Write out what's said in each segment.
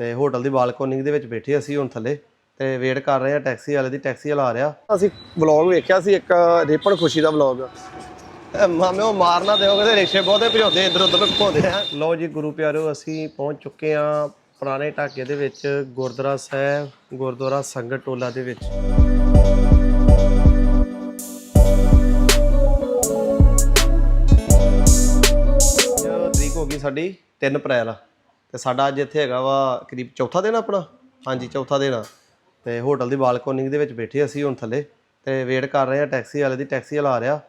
ਤੇ ਹੋਟਲ ਦੀ ਬਾਲਕੋਨੀ ਦੇ ਵਿੱਚ ਬੈਠੇ ਅਸੀਂ ਹੁਣ ਥੱਲੇ ਤੇ ਵੇਟ ਕਰ ਰਹੇ ਆ ਟੈਕਸੀ ਵਾਲੇ ਦੀ ਟੈਕਸੀ ਵਾਲਾ ਆ ਰਿਹਾ। ਅਸੀਂ ਵਲੌਗ ਵੇਖਿਆ ਸੀ ਇੱਕ ਰੇਪਣ ਖੁਸ਼ੀ ਦਾ ਵਲੌਗ। ਮਾਮੇ ਉਹ ਮਾਰਨਾ ਦਿਓਗੇ ਤੇ ਰਿਕਸ਼ੇ ਬਹੁਤੇ ਭਜਾਉਂਦੇ ਇੱਧਰ ਉੱਧਰ ਘੁੰਮਦੇ ਆ। ਲਓ ਜੀ ਗੁਰੂ ਪਿਆਰਿਓ ਅਸੀਂ ਪਹੁੰਚ ਚੁੱਕੇ ਆ ਪੁਰਾਣੇ ਢਾਕੇ ਦੇ ਵਿੱਚ ਗੁਰਦੁਆਰਾ ਸਾਹਿਬ ਗੁਰਦੁਆਰਾ ਸੰਗਤ ਟੋਲਾ ਦੇ ਵਿੱਚ। ਤਰੀਕ ਹੋ ਗਈ ਸਾਡੀ 3 ਅਪ੍ਰੈਲ। ਤੇ ਸਾਡਾ ਅੱਜ ਇੱਥੇ ਹੈਗਾ ਵਾ ਕਰੀਬ ਚੌਥਾ ਦਿਨ ਆਪਣਾ। ਹਾਂਜੀ, ਚੌਥਾ ਦਿਨ ਆ। ਤੇ ਹੋਟਲ ਦੀ ਬਾਲਕੋਨਿੰਗ ਦੇ ਵਿੱਚ ਬੈਠੇ ਅਸੀਂ ਹੁਣ ਥੱਲੇ ਤੇ ਵੇਟ ਕਰ ਰਹੇ ਆ, ਟੈਕਸੀ ਵਾਲੇ ਦੀ ਟੈਕਸੀ ਵਾਲਾ ਆ ਰਿਹਾ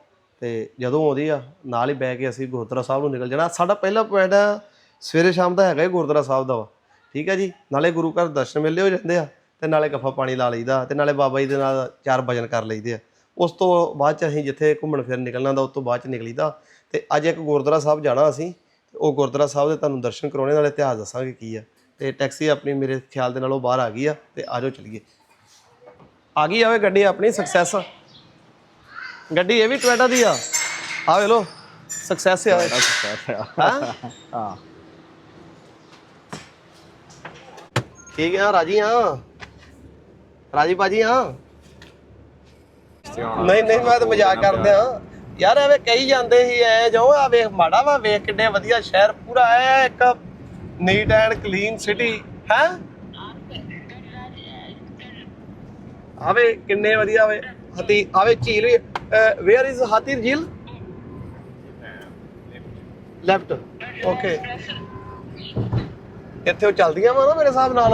ਤੇ ਜਦੋਂ ਆਉਂਦੀ ਆ, ਨਾਲ ਹੀ ਬਹਿ ਕੇ ਅਸੀਂ ਗੁਰਦੁਆਰਾ ਸਾਹਿਬ ਨੂੰ ਨਿਕਲ ਜਾਣਾ। ਸਾਡਾ ਪਹਿਲਾ ਪੁਆਇੰਟ ਆ, ਸਵੇਰੇ ਸ਼ਾਮ ਦਾ ਹੈਗਾ ਹੀ ਗੁਰਦੁਆਰਾ ਸਾਹਿਬ ਦਾ ਵਾ। ਠੀਕ ਹੈ ਜੀ? ਨਾਲੇ ਗੁਰੂ ਘਰ ਦਰਸ਼ਨ ਮੇਲੇ ਹੋ ਜਾਂਦੇ ਆ ਤੇ ਨਾਲੇ ਗੱਫਾ ਪਾਣੀ ਲਾ ਲਈਦਾ ਤੇ ਨਾਲੇ ਬਾਬਾ ਜੀ ਦੇ ਨਾਲ ਚਾਰ ਭਜਨ ਕਰ ਲਈਦੇ ਆ। ਉਸ ਤੋਂ ਬਾਅਦ ਚ ਅਸੀਂ ਜਿੱਥੇ ਘੁੰਮਣ ਫਿਰਨ ਨਿਕਲਣਾ ਦਾ ਉਸ ਤੋਂ ਬਾਅਦ ਚ ਨਿਕਲੀਦਾ ਤੇ ਅੱਜ ਇੱਕ ਗੁਰਦੁਆਰਾ ਸਾਹਿਬ ਜਾਣਾ ਅਸੀਂ। ਉਹ ਗੁਰਦੁਆਰਾ ਸਾਹਿਬ ਦੇ ਤੁਹਾਨੂੰ ਦਰਸ਼ਨ ਕਰਾਉਣੇ ਨਾਲੇ ਇਤਿਹਾਸ ਦੱਸਾਂਗੇ ਕੀ ਆ। ਤੇ ਟੈਕਸੀ ਆਪਣੀ ਮੇਰੇ ਖਿਆਲ ਦੇ ਨਾਲੋਂ ਬਾਹਰ ਆ ਗਈ ਆ ਤੇ ਆਜੋ ਚਲੀਏ। ਆ ਗਈ ਆਵੇ ਗੱਡੀ ਆਪਣੀ ਸਕਸੈਸ ਗੱਡੀ ਇਹ ਵੀ ਟੋਇਟਾ ਦੀ ਆ। ਆ ਵੇ ਲੋ ਸਕਸੈਸ ਆ। ਹਾਂ? ਹਾਂ। ਠੀਕ ਆ ਰਾਜੀ ਆ? ਰਾਜੀ ਬਾਜੀ ਆ? ਨਹੀਂ ਨਹੀਂ ਮੈਂ ਤਾਂ ਮਜ਼ਾਕ ਕਰਦੇ ਆ। ਯਾਰ ਐਵੇਂ ਕਹੀ ਜਾਂਦੇ ਸੀ ਐ ਜੋ ਆ ਵੇਖ ਮਾੜਾ ਵਾ ਵੇਖ ਕਿੱਡੇ ਵਧੀਆ ਸ਼ਹਿਰ ਪੂਰਾ ਐ ਇੱਕ ਨੀਟ ਐਂਡ ਕਲੀਨ ਸਿਟੀ ਹੈ? ਆਵੇ ਕਿੰਨੇ ਵਧੀਆ ਵੇ ਹਾਤੀ ਆਵੇ ਝੀਲ ਵੇਅਰ ਇਜ਼ ਹਾਤੀ ਝੀਲ? ਲੈਫਟ ਓਕੇ ਇੱਥੇ ਉਹ ਚੱਲਦੀਆਂ ਵਾ ਨਾ ਮੇਰੇ ਹਿਸਾਬ ਨਾਲ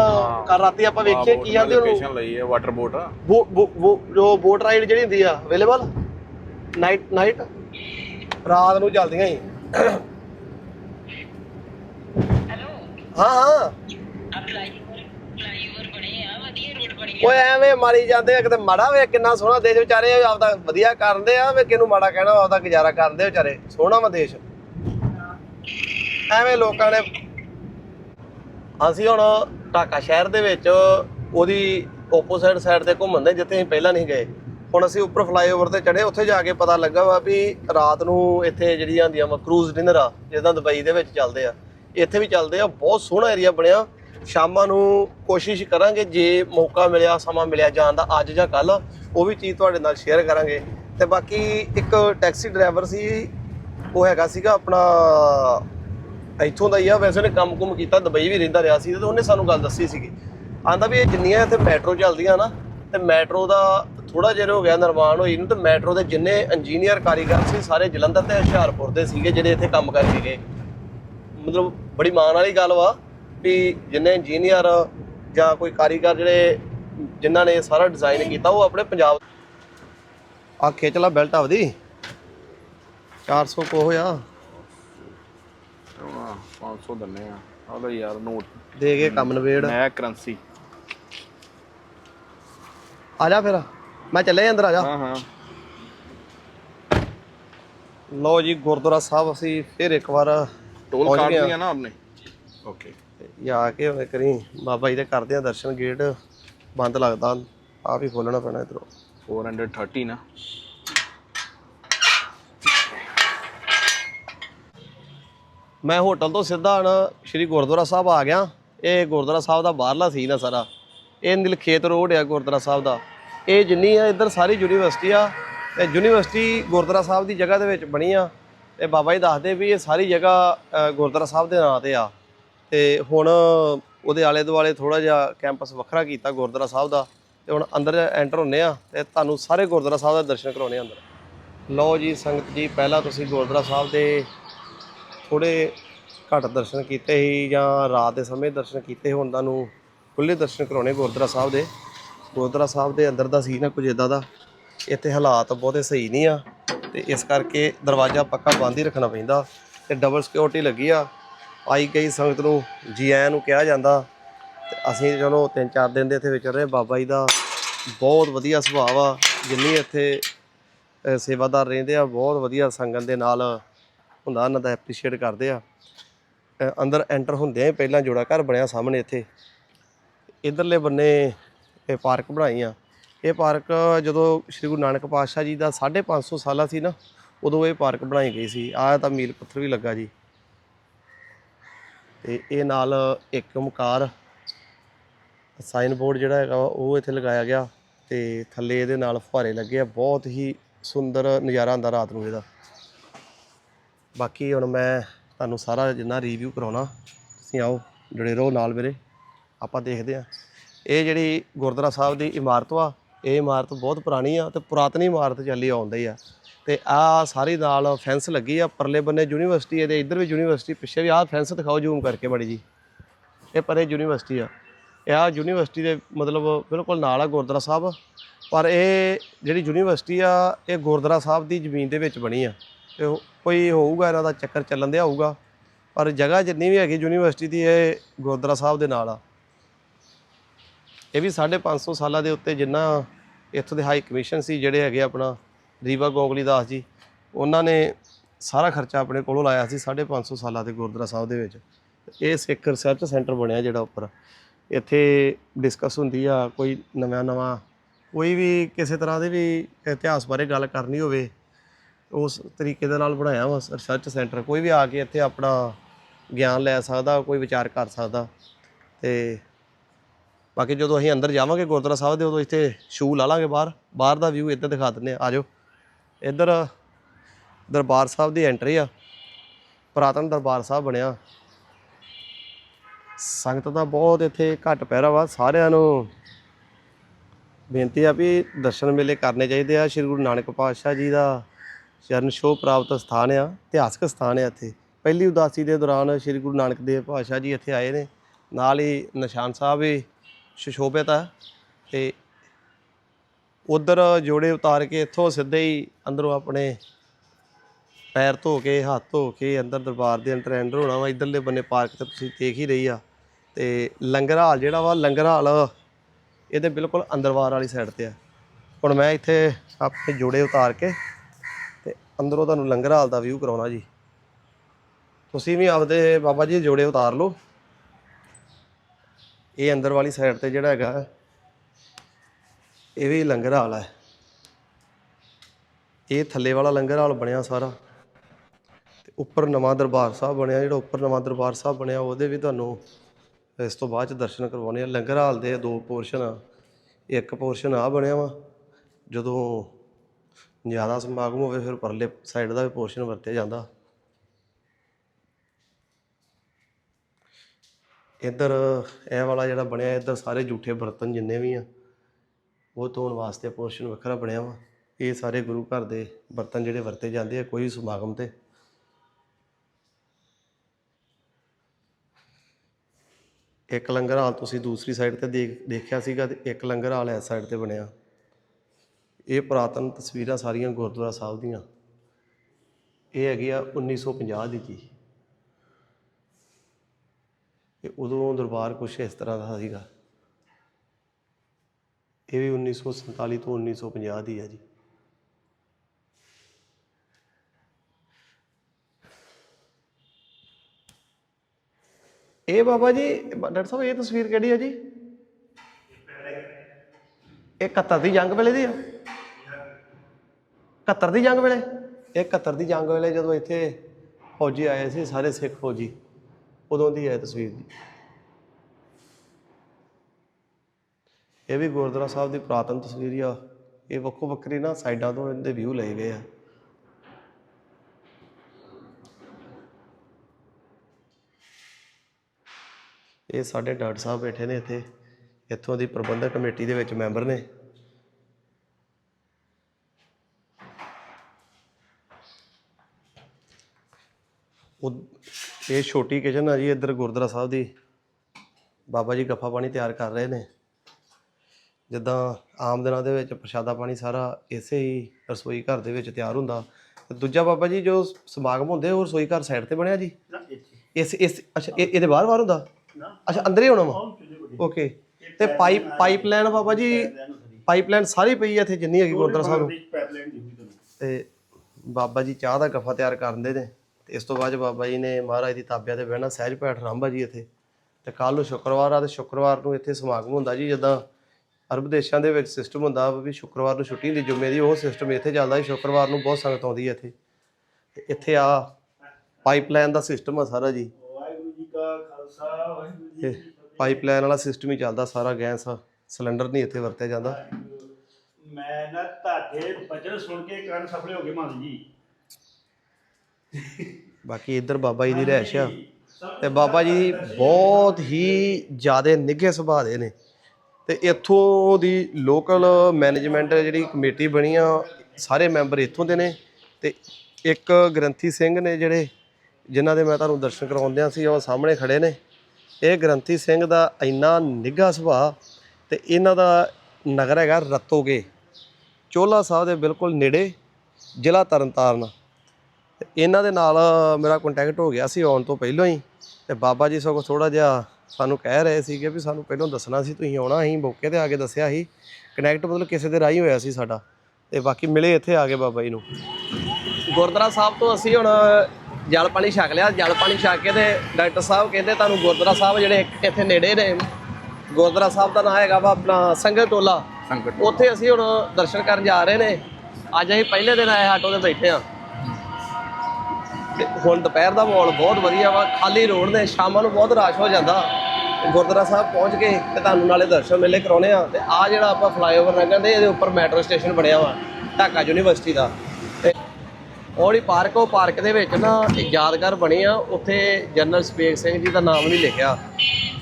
ਕੱਲ ਰਾਤੀ ਆਪਾਂ ਵੇਖੀਏ ਕੀ ਜਾਂਦੇ ਉਹਨੂੰ। ਲੋਕੇਸ਼ਨ ਲਈ ਹੈ ਵਾਟਰ ਬੋਟ ਬੋ- ਬੋ- ਜੋ ਬੋਟ ਰਾਈਡ ਜਿਹੜੀ ਹੁੰਦੀ ਆ ਅਵੇਲੇਬਲ ਨਾਈਟ ਨਾਈਟ ਰਾਤ ਨੂੰ ਚੱਲਦੀਆਂ ਹੀ ਹਾਂ। ਹਾਂ ਓਏ ਐਵੇਂ ਮਾਰੀ ਜਾਂਦੇ ਆ ਕਿਤੇ ਮਾੜਾ ਵੇ ਕਿੰਨਾ ਸੋਹਣਾ ਦੇਸ਼ ਵਿਚਾਰੇ ਆਪਦਾ ਵਧੀਆ ਕਰਦੇ ਆ ਵੇ ਕਿਹਨੂੰ ਮਾੜਾ ਕਹਿਣਾ ਆਪਦਾ ਗੁਜ਼ਾਰਾ ਕਰਦੇ ਆ ਵਿਚਾਰੇ। ਸੋਹਣਾ ਵਾ ਦੇਸ਼। ਐਵੇਂ ਲੋਕਾਂ ਨੇ ਅਸੀਂ ਹੁਣ ਢਾਕਾ ਸ਼ਹਿਰ ਦੇ ਵਿੱਚ ਉਹਦੀ ਓਪੋਜ਼ਿਟ ਸਾਈਡ ਤੇ ਘੁੰਮਣ ਦੇ ਜਿੱਥੇ ਅਸੀਂ ਪਹਿਲਾਂ ਨਹੀਂ ਗਏ। ਹੁਣ ਅਸੀਂ ਉੱਪਰ ਫਲਾਈਓਵਰ ਤੇ ਚੜੇ ਉੱਥੇ ਜਾ ਕੇ ਪਤਾ ਲੱਗਾ ਵਾ ਵੀ ਰਾਤ ਨੂੰ ਇੱਥੇ ਜਿਹੜੀਆਂ ਹੁੰਦੀਆਂ ਵਾ ਕਰੂਜ਼ ਡਿਨਰ ਆ, ਜਿੱਦਾਂ ਦੁਬਈ ਦੇ ਵਿੱਚ ਚੱਲਦੇ ਆ। ਇੱਥੇ ਵੀ ਚੱਲਦੇ ਆ, ਬਹੁਤ ਸੋਹਣਾ ਏਰੀਆ ਬਣਿਆ। ਸ਼ਾਮਾਂ ਨੂੰ ਕੋਸ਼ਿਸ਼ ਕਰਾਂਗੇ, ਜੇ ਮੌਕਾ ਮਿਲਿਆ, ਸਮਾਂ ਮਿਲਿਆ ਜਾਣ ਦਾ, ਅੱਜ ਜਾਂ ਕੱਲ ਉਹ ਵੀ ਚੀਜ਼ ਤੁਹਾਡੇ ਨਾਲ ਸ਼ੇਅਰ ਕਰਾਂਗੇ। ਤੇ ਬਾਕੀ ਇੱਕ ਟੈਕਸੀ ਡਰਾਈਵਰ ਸੀ, ਉਹ ਹੈਗਾ ਸੀਗਾ ਆਪਣਾ, ਇੱਥੋਂ ਦਾ ਹੀ ਆ, ਵੈਸੇ ਉਹਨੇ ਕੰਮ ਕੁਮ ਕੀਤਾ, ਦੁਬਈ ਵੀ ਰਹਿੰਦਾ ਰਿਹਾ ਸੀ, ਤੇ ਉਹਨੇ ਸਾਨੂੰ ਗੱਲ ਦੱਸੀ ਸੀਗੀ। ਆਂਦਾ ਵੀ ਇਹ ਜਿੰਨੀਆਂ ਇੱਥੇ ਮੈਟਰੋ ਚੱਲਦੀਆਂ ਨਾ, ਤੇ ਮੈਟਰੋ ਦਾ ਥੋੜਾ ਜਿਹਾ ਹੋ ਗਿਆ ਨਿਰਮਾਣ ਹੋਈ ਨੂੰ ਤੇ ਮੈਟਰੋ ਦੇ ਜਿੰਨੇ ਇੰਜੀਨੀਅਰ ਕਾਰੀਗਰ ਸੀ ਸਾਰੇ ਜਲੰਧਰ ਤੇ ਹੁਸ਼ਿਆਰਪੁਰ ਦੇ ਸੀਗੇ ਜਿਹੜੇ ਇੱਥੇ ਕੰਮ ਕਰਕੇ ਗਏ ਮਤਲਬ ਬੜੀ ਮਾਣ ਵਾਲੀ ਗੱਲ ਵਾ ਵੀ ਜਿੰਨੇ ਇੰਜੀਨੀਅਰ ਜਾਂ ਕੋਈ ਕਾਰੀਗਰ ਜਿਹੜੇ ਜਿਨ੍ਹਾਂ ਨੇ ਸਾਰਾ ਡਿਜ਼ਾਈਨ ਕੀਤਾ ਉਹ ਆਪਣੇ ਪੰਜਾਬ ਆ ਖਿੱਚ ਲਾ ਬੈਲਟ ਆਪਦੀ। 400 ਕੋ ਹੋਇਆ। 500 ਦਿੰਨੇ ਆ। ਆ ਲੋ ਯਾਰ ਨੋਟ ਦੇ ਕੇ ਕੰਮ ਨਵੇੜ ਨਇਆ ਕਰੰਸੀ ਆ ਜਾ ਫਿਰ। ਮੈਂ ਚੱਲੇ ਅੰਦਰ ਆ ਜਾ। ਹਾਂ ਹਾਂ। ਲਓ ਜੀ ਗੁਰਦੁਆਰਾ ਸਾਹਿਬ ਅਸੀਂ ਫਿਰ ਇੱਕ ਵਾਰ ਟੋਲ ਪਹੁੰਚ ਕਾਰਡ ਗਏ ਨਾ ਆਪਨੇ। ਓਕੇ ਤੇ ਆ ਕੇ ਹੋਏ ਕਰੀ ਬਾਬਾ ਜੀ ਦੇ ਕਰਦੇ ਆ ਦਰਸ਼ਨ ਗੇਟ ਬੰਦ ਲੱਗਦਾ ਆ ਵੀ ਖੋਲਣਾ ਪੈਣਾ ਇਧਰੋਂ। 430 ਨਾ। ਮੈਂ ਹੋਟਲ ਤੋਂ ਸਿੱਧਾ ਹੁਣ ਸ਼੍ਰੀ ਗੁਰਦੁਆਰਾ ਸਾਹਿਬ ਆ ਗਿਆ। ਇਹ ਗੁਰਦੁਆਰਾ ਸਾਹਿਬ ਦਾ ਬਾਹਰਲਾ ਸੀ ਨਾ ਸਾਰਾ। ਇਹ ਨਿਲਖੇਤ ਰੋਡ ਆ ਗੁਰਦੁਆਰਾ ਸਾਹਿਬ ਦਾ। ਇਹ ਜਿੰਨੀ ਆ, ਇੱਧਰ ਸਾਰੀ ਯੂਨੀਵਰਸਿਟੀ ਆ, ਤੇ ਯੂਨੀਵਰਸਿਟੀ ਗੁਰਦੁਆਰਾ ਸਾਹਿਬ ਦੀ ਜਗ੍ਹਾ ਦੇ ਵਿੱਚ ਬਣੀ ਆ। ਤੇ ਬਾਬਾ ਜੀ ਦੱਸਦੇ ਵੀ ਇਹ ਸਾਰੀ ਜਗ੍ਹਾ ਗੁਰਦੁਆਰਾ ਸਾਹਿਬ ਦੇ ਨਾਂ ਤੇ ਆ। ਤੇ ਹੁਣ ਉਹਦੇ ਆਲੇ ਦੁਆਲੇ ਥੋੜਾ ਜਿਹਾ ਕੈਂਪਸ ਵੱਖਰਾ ਕੀਤਾ ਗੁਰਦੁਆਰਾ ਸਾਹਿਬ ਦਾ, ਤੇ ਹੁਣ ਅੰਦਰ ਐਂਟਰ ਹੁੰਨੇ ਆ, ਤੇ ਤੁਹਾਨੂੰ ਸਾਰੇ ਗੁਰਦੁਆਰਾ ਸਾਹਿਬ ਦਾ ਦਰਸ਼ਨ ਕਰਾਉਣੇ ਅੰਦਰ। ਲਓ ਜੀ ਸੰਗਤ ਜੀ, ਪਹਿਲਾਂ ਤੁਸੀਂ ਗੁਰਦੁਆਰਾ ਸਾਹਿਬ ਦੇ ਥੋੜੇ ਘੱਟ ਦਰਸ਼ਨ ਕੀਤੇ ਸੀ ਜਾਂ ਰਾਤ ਦੇ ਸਮੇਂ ਦਰਸ਼ਨ ਕੀਤੇ ਹੁਣ, ਤੁਹਾਨੂੰ ਖੁੱਲੇ ਦਰਸ਼ਨ ਕਰਾਉਣੇ ਗੁਰਦੁਆਰਾ ਸਾਹਿਬ ਦੇ। ਗੁਰਦੁਆਰਾ ਸਾਹਿਬ ਦੇ ਅੰਦਰ ਦਾ ਸੀ ਨਾ ਕੁਝ ਇਦਾਂ ਦਾ। ਇੱਥੇ ਹਾਲਾਤ ਬਹੁਤੇ ਸਹੀ ਨਹੀਂ ਆ ਤੇ ਇਸ ਕਰਕੇ ਦਰਵਾਜ਼ਾ ਪੱਕਾ ਬੰਦ ਹੀ ਰੱਖਣਾ ਪੈਂਦਾ ਤੇ ਡਬਲ ਸਿਕਿਉਰਿਟੀ ਲੱਗੀ ਆ। ਆਈ ਗਈ ਸੰਗਤ ਨੂੰ ਜੀ ਆਇਆਂ ਨੂੰ ਕਿਹਾ ਜਾਂਦਾ ਤੇ ਅਸੀਂ ਚਲੋ ਤਿੰਨ ਚਾਰ ਦਿਨ ਦੇ ਇੱਥੇ ਵਿਚਰ ਰਹੇ। ਬਾਬਾ ਜੀ ਦਾ ਬਹੁਤ ਵਧੀਆ ਸੁਭਾਅ ਆ। ਜਿੰਨੀ ਇੱਥੇ ਸੇਵਾਦਾਰ ਰਹਿੰਦੇ ਆ, ਬਹੁਤ ਵਧੀਆ ਸੰਗਤ ਦੇ ਨਾਲ ਹੁੰਦਾ ਉਹਨਾਂ ਦਾ ਐਪਰੀਸ਼ੀਏਟ ਕਰਦੇ ਆ। ਅੰਦਰ ਐਂਟਰ ਹੁੰਦੇ ਆ ਪਹਿਲਾਂ ਜੋੜਾ ਘਰ ਬਣਿਆ ਸਾਹਮਣੇ ਇੱਥੇ। ਇਧਰਲੇ ਬੰਨੇ ਇਹ ਪਾਰਕ ਬਣਾਈ ਆ। ਇਹ ਪਾਰਕ ਜਦੋਂ ਸ੍ਰੀ ਗੁਰੂ ਨਾਨਕ ਪਾਤਸ਼ਾਹ ਜੀ ਦਾ 550 ਸਾਲਾ ਸੀ ਨਾ ਉਦੋਂ ਇਹ ਪਾਰਕ ਬਣਾਈ ਗਈ ਸੀ। ਆਹ ਤਾਂ ਮੀਲ ਪੱਥਰ ਵੀ ਲੱਗਾ ਜੀ। ਤੇ ਇਹ ਨਾਲ ਇੱਕ ਓਮਕਾਰ ਸਾਈਨ ਬੋਰਡ ਜਿਹੜਾ ਹੈਗਾ ਵਾ, ਉਹ ਇੱਥੇ ਲਗਾਇਆ ਗਿਆ ਤੇ ਥੱਲੇ ਇਹਦੇ ਨਾਲ ਫੁਹਾਰੇ ਲੱਗੇ ਆ। ਬਹੁਤ ਹੀ ਸੁੰਦਰ ਨਜ਼ਾਰਾ ਆਉਂਦਾ ਰਾਤ ਨੂੰ ਇਹਦਾ। ਬਾਕੀ ਹੁਣ ਮੈਂ ਤੁਹਾਨੂੰ ਸਾਰਾ ਜਿੰਨਾ ਰਿਵਿਊ ਕਰਾਉਣਾ ਤੁਸੀਂ ਆਓ ਜੁੜੇ ਰਹੋ ਨਾਲ ਮੇਰੇ। ਆਪਾਂ ਦੇਖਦੇ ਆ। ਇਹ ਜਿਹੜੀ ਗੁਰਦੁਆਰਾ ਸਾਹਿਬ ਦੀ ਇਮਾਰਤ ਵਾ, ਇਹ ਇਮਾਰਤ ਬਹੁਤ ਪੁਰਾਣੀ ਆ ਤੇ ਪੁਰਾਤਨੀ ਇਮਾਰਤ ਚੱਲੀ ਆਉਂਦੀ ਆ। ਤੇ ਆ ਸਾਰੀ ਨਾਲ ਫੈਂਸ ਲੱਗੀ ਆ, ਪਰਲੇ ਬੰਨੇ ਯੂਨੀਵਰਸਿਟੀ ਇਹਦੇ ਇੱਧਰ ਵੀ ਯੂਨੀਵਰਸਿਟੀ, ਪਿੱਛੇ ਵੀ ਆਹ ਫੈਂਸ ਦਿਖਾਓ ਜ਼ੂਮ ਕਰਕੇ ਬੜੀ ਜੀ। ਇਹ ਪਰੇ ਯੂਨੀਵਰਸਿਟੀ ਆ। ਇਹ ਆ ਯੂਨੀਵਰਸਿਟੀ ਦੇ ਮਤਲਬ ਬਿਲਕੁਲ ਨਾਲ ਆ ਗੁਰਦੁਆਰਾ ਸਾਹਿਬ, ਪਰ ਇਹ ਜਿਹੜੀ ਯੂਨੀਵਰਸਿਟੀ ਆ, ਇਹ ਗੁਰਦੁਆਰਾ ਸਾਹਿਬ ਦੀ ਜ਼ਮੀਨ ਦੇ ਵਿੱਚ ਬਣੀ ਆ। ਤੇ ਕੋਈ ਹੋਊਗਾ, ਇਹਨਾਂ ਦਾ ਚੱਕਰ ਚੱਲਣ ਦਿਆ ਹੋਊਗਾ। ਪਰ ਜਗ੍ਹਾ ਜਿੰਨੀ ਵੀ ਹੈਗੀ ਯੂਨੀਵਰਸਿਟੀ ਦੀ, ਇਹ ਗੁਰਦੁਆਰਾ ਸਾਹਿਬ ਦੇ ਨਾਲ ਆ। ਇਹ ਵੀ 550 ਸਾਲਾਂ ਦੇ ਉੱਤੇ ਜਿੰਨਾ ਇੱਥੋਂ ਦੇ ਹਾਈ ਕਮਿਸ਼ਨ ਸੀ, ਜਿਹੜੇ ਹੈਗੇ ਆਪਣਾ ਰੀਵਾ ਗੋਗਲੀ ਦਾਸ ਜੀ, ਉਹਨਾਂ ਨੇ ਸਾਰਾ ਖਰਚਾ ਆਪਣੇ ਕੋਲੋਂ ਲਾਇਆ ਸੀ 550 ਸਾਲਾਂ ਦੇ ਗੁਰਦੁਆਰਾ ਸਾਹਿਬ ਦੇ ਵਿੱਚ। ਇਹ ਸਿੱਖ ਰਿਸਰਚ ਸੈਂਟਰ ਬਣਿਆ ਜਿਹੜਾ ਉੱਪਰ। ਇੱਥੇ ਡਿਸਕਸ ਹੁੰਦੀ ਆ, ਕੋਈ ਨਵਾਂ ਨਵਾਂ, ਕੋਈ ਵੀ ਕਿਸੇ ਤਰ੍ਹਾਂ ਦੇ ਵੀ ਇਤਿਹਾਸ ਬਾਰੇ ਗੱਲ ਕਰਨੀ ਹੋਵੇ, ਉਸ ਤਰੀਕੇ ਦੇ ਨਾਲ ਬਣਾਇਆ ਵਾ ਰਿਸਰਚ ਸੈਂਟਰ। ਕੋਈ ਵੀ ਆ ਕੇ ਇੱਥੇ ਆਪਣਾ ਗਿਆਨ ਲੈ ਸਕਦਾ, ਕੋਈ ਵਿਚਾਰ ਕਰ ਸਕਦਾ। ਤੇ ਬਾਕੀ ਜਦੋਂ ਅਸੀਂ ਅੰਦਰ ਜਾਵਾਂਗੇ ਗੁਰਦੁਆਰਾ ਸਾਹਿਬ ਦੇ, ਉਦੋਂ ਇੱਥੇ ਸ਼ੂ ਲਾ ਲਾਂਗੇ ਬਾਹਰ। ਬਾਹਰ ਦਾ ਵਿਊ ਇੱਧਰ ਦਿਖਾ ਦਿੰਦੇ ਆ ਆਜੋ ਇੱਧਰ ਦਰਬਾਰ ਸਾਹਿਬ ਦੀ ਐਂਟਰੀ ਆ। ਪੁਰਾਤਨ ਦਰਬਾਰ ਸਾਹਿਬ ਬਣਿਆ। ਸੰਗਤ ਦਾ ਬਹੁਤ ਇੱਥੇ ਘੱਟ ਪਹਿਰਾ ਵਾ। ਸਾਰਿਆਂ ਨੂੰ ਬੇਨਤੀ ਆ ਵੀ ਦਰਸ਼ਨ ਮੇਲੇ ਕਰਨੇ ਚਾਹੀਦੇ ਆ। ਸ੍ਰੀ ਗੁਰੂ ਨਾਨਕ ਪਾਤਸ਼ਾਹ ਜੀ ਦਾ ਚਰਨ ਛੋਹ ਪ੍ਰਾਪਤ ਸਥਾਨ ਆ, ਇਤਿਹਾਸਕ ਸਥਾਨ ਆ ਇੱਥੇ। ਪਹਿਲੀ ਉਦਾਸੀ ਦੇ ਦੌਰਾਨ ਸ੍ਰੀ ਗੁਰੂ ਨਾਨਕ ਦੇਵ ਪਾਤਸ਼ਾਹ ਜੀ ਇੱਥੇ ਆਏ ਨੇ। ਨਾਲ ਹੀ ਨਿਸ਼ਾਨ ਸਾਹਿਬ ਵੀ ਸੁਸ਼ੋਭਿਤ ਆ ਤੇ ਉਧਰ ਜੋੜੇ ਉਤਾਰ ਕੇ ਇੱਥੋਂ ਸਿੱਧੇ ਹੀ ਅੰਦਰੋਂ ਆਪਣੇ ਪੈਰ ਧੋ ਕੇ, ਹੱਥ ਧੋ ਕੇ ਅੰਦਰ ਦਰਬਾਰ ਦੇ ਅੰਦਰ ਐਂਟਰ ਹੋਣਾ ਵਾ। ਇਧਰਲੇ ਬੰਨੇ ਪਾਰਕ ਤੇ ਤੁਸੀਂ ਦੇਖ ਹੀ ਰਹੀ ਆ। ਤੇ ਲੰਗਰ ਹਾਲ ਜਿਹੜਾ ਵਾ ਲੰਗਰ ਹਾਲ ਇਹਦੇ ਬਿਲਕੁਲ ਅੰਦਰਵਾਰ ਵਾਲੀ ਸਾਈਡ ਤੇ ਆ। ਹੁਣ ਮੈਂ ਇੱਥੇ ਆਪਣੇ ਜੋੜੇ ਉਤਾਰ ਕੇ ਤੇ ਅੰਦਰੋਂ ਤੁਹਾਨੂੰ ਲੰਗਰ ਹਾਲ ਦਾ ਵਿਊ ਕਰਾਉਣਾ ਜੀ। ਤੁਸੀਂ ਵੀ ਆਪਦੇ ਬਾਬਾ ਜੀ ਜੋੜੇ ਉਤਾਰ ਲਓ। ਇਹ ਅੰਦਰ ਵਾਲੀ ਸਾਈਡ ਤੇ ਜਿਹੜਾ ਹੈਗਾ, ਇਹ ਵੀ ਲੰਗਰ ਹਾਲ ਹੈ ਇਹ ਥੱਲੇ ਵਾਲਾ ਲੰਗਰ ਹਾਲ ਬਣਿਆ ਸਾਰਾ। ਤੇ ਉੱਪਰ ਨਵਾਂ ਦਰਬਾਰ ਸਾਹਿਬ ਬਣਿਆ, ਜਿਹੜਾ ਉੱਪਰ ਨਵਾਂ ਦਰਬਾਰ ਸਾਹਿਬ ਬਣਿਆ, ਉਹਦੇ ਵੀ ਤੁਹਾਨੂੰ ਇਸ ਤੋਂ ਬਾਅਦ ਚ ਦਰਸ਼ਨ ਕਰਵਾਉਣੇ ਆ। ਲੰਗਰ ਹਾਲ ਦੇ ਦੋ ਪੋਰਸ਼ਨ ਆ। ਇੱਕ ਪੋਰਸ਼ਨ ਆ ਬਣਿਆ ਵਾ, ਜਦੋਂ ਜ਼ਿਆਦਾ ਸਮਾਗਮ ਹੋਵੇ ਫਿਰ ਪਰਲੇ ਸਾਈਡ ਦਾ ਵੀ ਪੋਰਸ਼ਨ ਵਰਤਿਆ ਜਾਂਦਾ। ਇੱਧਰ ਇਹ ਵਾਲਾ ਜਿਹੜਾ ਬਣਿਆ, ਇੱਧਰ ਸਾਰੇ ਝੂਠੇ ਬਰਤਨ ਜਿੰਨੇ ਵੀ ਆ, ਉਹ ਧੋਣ ਵਾਸਤੇ ਪੋਰਸ਼ਨ ਵੱਖਰਾ ਬਣਿਆ ਵਾ। ਇਹ ਸਾਰੇ ਗੁਰੂ ਘਰ ਦੇ ਬਰਤਨ ਜਿਹੜੇ ਵਰਤੇ ਜਾਂਦੇ ਆ ਕੋਈ ਸਮਾਗਮ ਤੇ। ਇੱਕ ਲੰਗਰ ਹਾਲ ਤੁਸੀਂ ਦੂਸਰੀ ਸਾਈਡ ਤੇ ਦੇਖ, ਦੇਖਿਆ ਸੀਗਾ ਤੇ ਇੱਕ ਲੰਗਰ ਹਾਲ ਇਸ ਸਾਈਡ ਤੇ ਬਣਿਆ। ਇਹ ਪੁਰਾਤਨ ਤਸਵੀਰਾਂ ਸਾਰੀਆਂ ਗੁਰਦੁਆਰਾ ਸਾਹਿਬ ਦੀਆਂ। ਇਹ ਹੈਗੀ ਆ 1950 ਦੀ ਜੀ ਇਹ ਉਦੋਂ ਦਰਬਾਰ ਕੁਛ ਇਸ ਤਰ੍ਹਾਂ ਦਾ ਸੀਗਾ। ਇਹ ਵੀ 1947 ਤੋਂ 1950 ਦੀ ਹੈ ਜੀ। ਇਹ ਬਾਬਾ ਜੀ, ਡਾਕਟਰ ਸਾਹਿਬ, ਇਹ ਤਸਵੀਰ ਕਿਹੜੀ ਹੈ ਜੀ? ਇਹ 71 ਦੀ ਜੰਗ ਵੇਲੇ ਦੀ ਆ। 71 ਦੀ ਜੰਗ ਵੇਲੇ? ਇਹ 71 ਦੀ ਜੰਗ ਵੇਲੇ ਜਦੋਂ ਇੱਥੇ ਫੌਜੀ ਆਏ ਸੀ, ਸਾਰੇ ਸਿੱਖ ਫੌਜੀ। ਉਦੋਂ ਦੀ ਹੈ ਤਸਵੀਰ ਜੀ ਇਹ ਵੀ ਗੁਰਦੁਆਰਾ ਸਾਹਿਬ ਦੀ ਪੁਰਾਤਨ ਤਸਵੀਰ ਆ। ਇਹ ਵੱਖੋ ਵੱਖਰੀ ਨਾ ਸਾਈਡਾਂ ਤੋਂ ਇਹਦੇ ਵਿਊ ਲਏ ਗਏ ਆ। ਇਹ ਸਾਡੇ ਡਾਕਟਰ ਸਾਹਿਬ ਬੈਠੇ ਨੇ ਇੱਥੇ। ਇੱਥੋਂ ਦੀ ਪ੍ਰਬੰਧਕ ਕਮੇਟੀ ਦੇ ਵਿੱਚ ਮੈਂਬਰ ਨੇ। ਉਹ ਇਹ ਛੋਟੀ ਕਿਚਨ ਆ ਜੀ ਇੱਧਰ ਗੁਰਦੁਆਰਾ ਸਾਹਿਬ ਦੀ। ਬਾਬਾ ਜੀ ਗੱਫਾ ਪਾਣੀ ਤਿਆਰ ਕਰ ਰਹੇ ਨੇ। ਜਿੱਦਾਂ ਆਮ ਦਿਨਾਂ ਦੇ ਵਿੱਚ ਪ੍ਰਸ਼ਾਦਾ ਪਾਣੀ ਸਾਰਾ ਇਸੇ ਹੀ ਰਸੋਈ ਘਰ ਦੇ ਵਿੱਚ ਤਿਆਰ ਹੁੰਦਾ। ਤੇ ਦੂਜਾ ਬਾਬਾ ਜੀ ਜੋ ਸਮਾਗਮ ਹੁੰਦੇ ਉਹ ਰਸੋਈ ਘਰ ਸਾਈਡ ਤੇ ਬਣਿਆ ਜੀ? ਇਸ ਇਸ ਅੱਛਾ ਇਹ- ਇਹਦੇ ਬਾਹਰ ਬਾਹਰ ਹੁੰਦਾ? ਅੱਛਾ ਅੰਦਰ ਹੀ ਹੋਣਾ ਵਾ? ਓਕੇ। ਤੇ pipe pipeline Baba ji pipeline ਸਾਰੀ ਪਈ ਹੈ ਇੱਥੇ ਜਿੰਨੀ ਹੈਗੀ ਗੁਰਦੁਆਰਾ ਸਾਹਿਬ ਨੂੰ। ਤੇ ਬਾਬਾ ਜੀ ਚਾਹ ਦਾ ਗੱਫਾ ਤਿਆਰ ਕਰਦੇ ਨੇ। ਤੇ ਇਸ ਤੋਂ ਬਾਅਦ ਬਾਬਾ ਜੀ ਨੇ ਮਹਾਰਾਜ ਦੀ ਤਾਬਿਆ ਤੇ ਬਹਿਣਾ ਸਹਿਜ ਪਾਠ ਰਾਂਭਾ ਜੀ ਇੱਥੇ। ਤੇ ਕੱਲ ਨੂੰ ਸ਼ੁੱਕਰਵਾਰ ਆ ਤੇ ਸ਼ੁੱਕਰਵਾਰ ਨੂੰ ਇੱਥੇ ਸਮਾਗਮ ਹੁੰਦਾ ਜੀ ਜਿੱਦਾਂ ਅਰਬ ਦੇਸ਼ਾਂ ਦੇ ਵਿੱਚ ਸਿਸਟਮ ਹੁੰਦਾ ਵੀ ਸ਼ੁੱਕਰਵਾਰ ਨੂੰ ਛੁੱਟੀ ਹੁੰਦੀ ਜੁਮੇ ਦੀ ਉਹ ਸਿਸਟਮ ਇੱਥੇ ਚੱਲਦਾ ਜੀ ਸ਼ੁੱਕਰਵਾਰ ਨੂੰ ਬਹੁਤ ਸੰਗਤ ਆਉਂਦੀ ਹੈ ਇੱਥੇ। ਤੇ ਇੱਥੇ ਆ ਪਾਈਪਲਾਈਨ ਦਾ ਸਿਸਟਮ ਆ ਸਾਰਾ ਜੀ। ਵਾਹਿਗੁਰੂ ਜੀ ਕਾ ਖਾਲਸਾ ਵਾਹਿਗੁਰੂ ਜੀ ਇਹ ਕੀ ਫਤਿਹ। ਪਾਈਪਲਾਈਨ ਵਾਲਾ ਸਿਸਟਮ ਹੀ ਚੱਲਦਾ ਸਾਰਾ ਗੈਸ ਸਿਲੰਡਰ ਨਹੀਂ ਇੱਥੇ ਵਰਤਿਆ ਜਾਂਦਾ। ਮੈਂ ਨਾ ਤੁਹਾਡੇ ਬਚਨ ਸੁਣ ਕੇ ਕੰਨ ਸਫਲੇ ਹੋ ਗਏ ਮਾਨ ਜੀ। ਬਾਕੀ ਇੱਧਰ ਬਾਬਾ ਜੀ ਦੀ ਰਹਿਸ਼ ਆ। ਤੇ ਬਾਬਾ ਜੀ ਬਹੁਤ ਹੀ ਜ਼ਿਆਦਾ ਨਿੱਘੇ ਸੁਭਾਅ ਦੇ ਨੇ। ਤੇ ਇੱਥੋਂ ਦੀ ਲੋਕਲ ਮੈਨੇਜਮੈਂਟ ਜਿਹੜੀ ਕਮੇਟੀ ਬਣੀ ਆ, ਸਾਰੇ ਮੈਂਬਰ ਇੱਥੋਂ ਦੇ ਨੇ। ਤੇ ਇੱਕ ਗ੍ਰੰਥੀ ਸਿੰਘ ਨੇ ਜਿਹੜੇ, ਜਿਨ੍ਹਾਂ ਦੇ ਮੈਂ ਤੁਹਾਨੂੰ ਦਰਸ਼ਨ ਕਰਾਉਂਦਿਆਂ ਸੀ, ਉਹ ਸਾਹਮਣੇ ਖੜੇ ਨੇ। ਇਹ ਗ੍ਰੰਥੀ ਸਿੰਘ ਦਾ ਇੰਨਾ ਨਿੱਘਾ ਸੁਭਾਅ ਤੇ ਇਹਨਾਂ ਦਾ ਨਗਰ ਹੈਗਾ ਰਤੋਗੇ। ਚੋਲਾ ਸਾਹਿਬ ਦੇ ਬਿਲਕੁਲ ਨੇੜੇ, ਜ਼ਿਲ੍ਹਾ ਤਰਨਤਾਰਨ। ਤੇ ਇਹਨਾਂ ਦੇ ਨਾਲ ਮੇਰਾ ਕੰਟੈਕਟ ਹੋ ਗਿਆ ਸੀ ਆਉਣ ਤੋਂ ਪਹਿਲਾਂ ਹੀ ਤੇ ਬਾਬਾ ਜੀ ਸਗੋਂ ਥੋੜਾ ਜਿਹਾ ਸਾਨੂੰ ਕਹਿ ਰਹੇ ਸੀਗੇ ਵੀ ਸਾਨੂੰ ਪਹਿਲਾਂ ਦੱਸਣਾ ਸੀ ਤੁਸੀਂ ਆਉਣਾ ਸੀ ਮੌਕੇ ਤੇ ਆ ਕੇ ਦੱਸਿਆ ਸੀ। ਕਨੈਕਟ ਮਤਲਬ ਕਿਸੇ ਦੇ ਰਾਹੀਂ ਹੋਇਆ ਸੀ ਸਾਡਾ ਤੇ ਬਾਕੀ ਮਿਲੇ ਇੱਥੇ ਆ ਕੇ ਬਾਬਾ ਜੀ ਨੂੰ। ਗੁਰਦੁਆਰਾ ਸਾਹਿਬ ਤੋਂ ਅਸੀਂ ਹੁਣ ਜਲ ਪਾਣੀ ਛਕ ਲਿਆ ਜਲ ਪਾਣੀ ਛਕ ਕੇ ਤੇ ਡਾਕਟਰ ਸਾਹਿਬ ਕਹਿੰਦੇ ਤੁਹਾਨੂੰ ਗੁਰਦੁਆਰਾ ਸਾਹਿਬ ਜਿਹੜੇ ਇੱਥੇ ਨੇੜੇ ਨੇ ਗੁਰਦੁਆਰਾ ਸਾਹਿਬ ਦਾ ਨਾਮ ਹੈਗਾ ਵਾ ਆਪਣਾ ਸੰਗਤ ਟੋਲਾ। ਉੱਥੇ ਅਸੀਂ ਹੁਣ ਦਰਸ਼ਨ ਕਰਨ ਜਾ ਰਹੇ ਨੇ। ਅੱਜ ਅਸੀਂ ਪਹਿਲੇ ਦਿਨ ਆਏ ਆਟੋ ਤੇ ਬੈਠੇ ਆ ਤੇ ਹੁਣ ਦੁਪਹਿਰ ਦਾ ਮਾਹੌਲ ਬਹੁਤ ਵਧੀਆ ਵਾ, ਖਾਲੀ ਰੋਡ ਨੇ, ਸ਼ਾਮਾਂ ਨੂੰ ਬਹੁਤ ਰਸ਼ ਹੋ ਜਾਂਦਾ। ਗੁਰਦੁਆਰਾ ਸਾਹਿਬ ਪਹੁੰਚ ਕੇ ਤੇ ਤੁਹਾਨੂੰ ਨਾਲੇ ਦਰਸ਼ਨ ਮੇਲੇ ਕਰਾਉਣੇ ਆ। ਤੇ ਆ ਜਿਹੜਾ ਆਪਾਂ ਫਲਾਈਓਵਰ ਲੰਘਣ ਦੇ ਇਹਦੇ ਉੱਪਰ ਮੈਟਰੋ ਸਟੇਸ਼ਨ ਬਣਿਆ ਵਾ, ਢਾਕਾ ਯੂਨੀਵਰਸਿਟੀ ਦਾ। ਤੇ ਉਹ ਜਿਹੜੀ ਪਾਰਕ, ਉਹ ਪਾਰਕ ਦੇ ਵਿੱਚ ਨਾ ਯਾਦਗਾਰ ਬਣੀ ਆ, ਉੱਥੇ ਜਨਰਲ ਸਪੇਕ ਸਿੰਘ ਜੀ ਦਾ ਨਾਮ ਨਹੀਂ ਲਿਖਿਆ।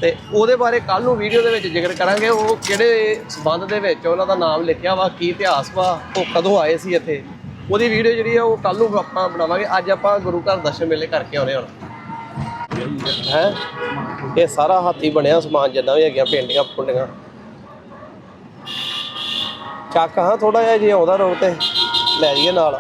ਤੇ ਉਹਦੇ ਬਾਰੇ ਕੱਲ ਨੂੰ ਵੀਡੀਓ ਦੇ ਵਿੱਚ ਜ਼ਿਕਰ ਕਰਾਂਗੇ, ਉਹ ਕਿਹੜੇ ਸਬੰਧ ਦੇ ਵਿੱਚ ਉਹਨਾਂ ਦਾ ਨਾਮ ਲਿਖਿਆ ਵਾ, ਕੀ ਇਤਿਹਾਸ ਵਾ, ਉਹ ਕਦੋਂ ਆਏ ਸੀ ਇੱਥੇ? ਉਹਦੀ ਵੀਡੀਓ ਜਿਹੜੀ ਆ ਉਹ ਕੱਲ ਨੂੰ ਆਪਾਂ ਬਣਾਵਾਂਗੇ। ਅੱਜ ਆਪਾਂ ਗੁਰੂ ਘਰ ਦਰਸ਼ਨ ਮੇਲੇ ਕਰਕੇ ਆਉਣੇ ਹੁਣ। ਹੈ? ਇਹ ਸਾਰਾ ਹਾਥੀ ਬਣਿਆ ਸਮਾਨ ਜਿੰਨਾ ਵੀ ਹੈਗੀਆਂ ਪੇਂਟਿੰਗਾਂ ਪੁੰਡੀਆਂ ਚੱਕ ਹਾਂ ਥੋੜਾ ਜਿਹਾ ਜੇ ਆਉਂਦਾ ਰੋਡ ਤੇ। ਲੈ ਜਾਈਏ ਨਾਲ।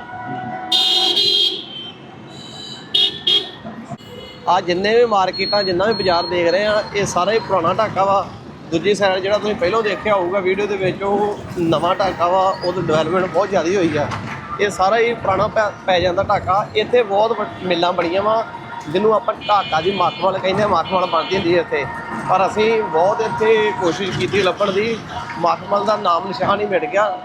ਆ ਜਿੰਨੇ ਵੀ ਮਾਰਕੀਟਾਂ, ਜਿੰਨਾ ਵੀ ਬਾਜ਼ਾਰ ਦੇਖ ਰਹੇ ਆ, ਇਹ ਸਾਰਾ ਹੀ ਪੁਰਾਣਾ ਢਾਕਾ ਵਾ। ਦੂਜੀ ਸਾਈਡ ਜਿਹੜਾ ਤੁਸੀਂ ਪਹਿਲਾਂ ਦੇਖਿਆ ਹੋਊਗਾ ਵੀਡੀਓ ਦੇ ਵਿੱਚ, ਉਹ ਨਵਾਂ ਢਾਕਾ ਵਾ। ਉਹਦੀ ਡਿਵੈਲਪਮੈਂਟ ਬਹੁਤ ਜ਼ਿਆਦਾ ਹੋਈ ਆ। ਇਹ ਸਾਰਾ ਹੀ ਪੁਰਾਣਾ ਪੈ- ਪੈ ਜਾਂਦਾ ਢਾਕਾ। ਇੱਥੇ ਬਹੁਤ ਮਿੱਲਾਂ ਬਣੀਆਂ ਵਾ, ਜਿਹਨੂੰ ਆਪਾਂ ਢਾਕਾ ਦੀ ਮੱਖਮਲ ਕਹਿੰਦੇ ਆ ਮੱਖਮਲ ਬਣਦੀ ਹੁੰਦੀ ਹੈ ਇੱਥੇ। ਪਰ ਅਸੀਂ ਬਹੁਤ ਇੱਥੇ ਕੋਸ਼ਿਸ਼ ਕੀਤੀ ਲੱਭਣ ਦੀ। ਮੱਖਮਲ ਦਾ ਨਾਮ ਨਿਸ਼ਾਨ ਹੀ ਮਿਟ ਗਿਆ।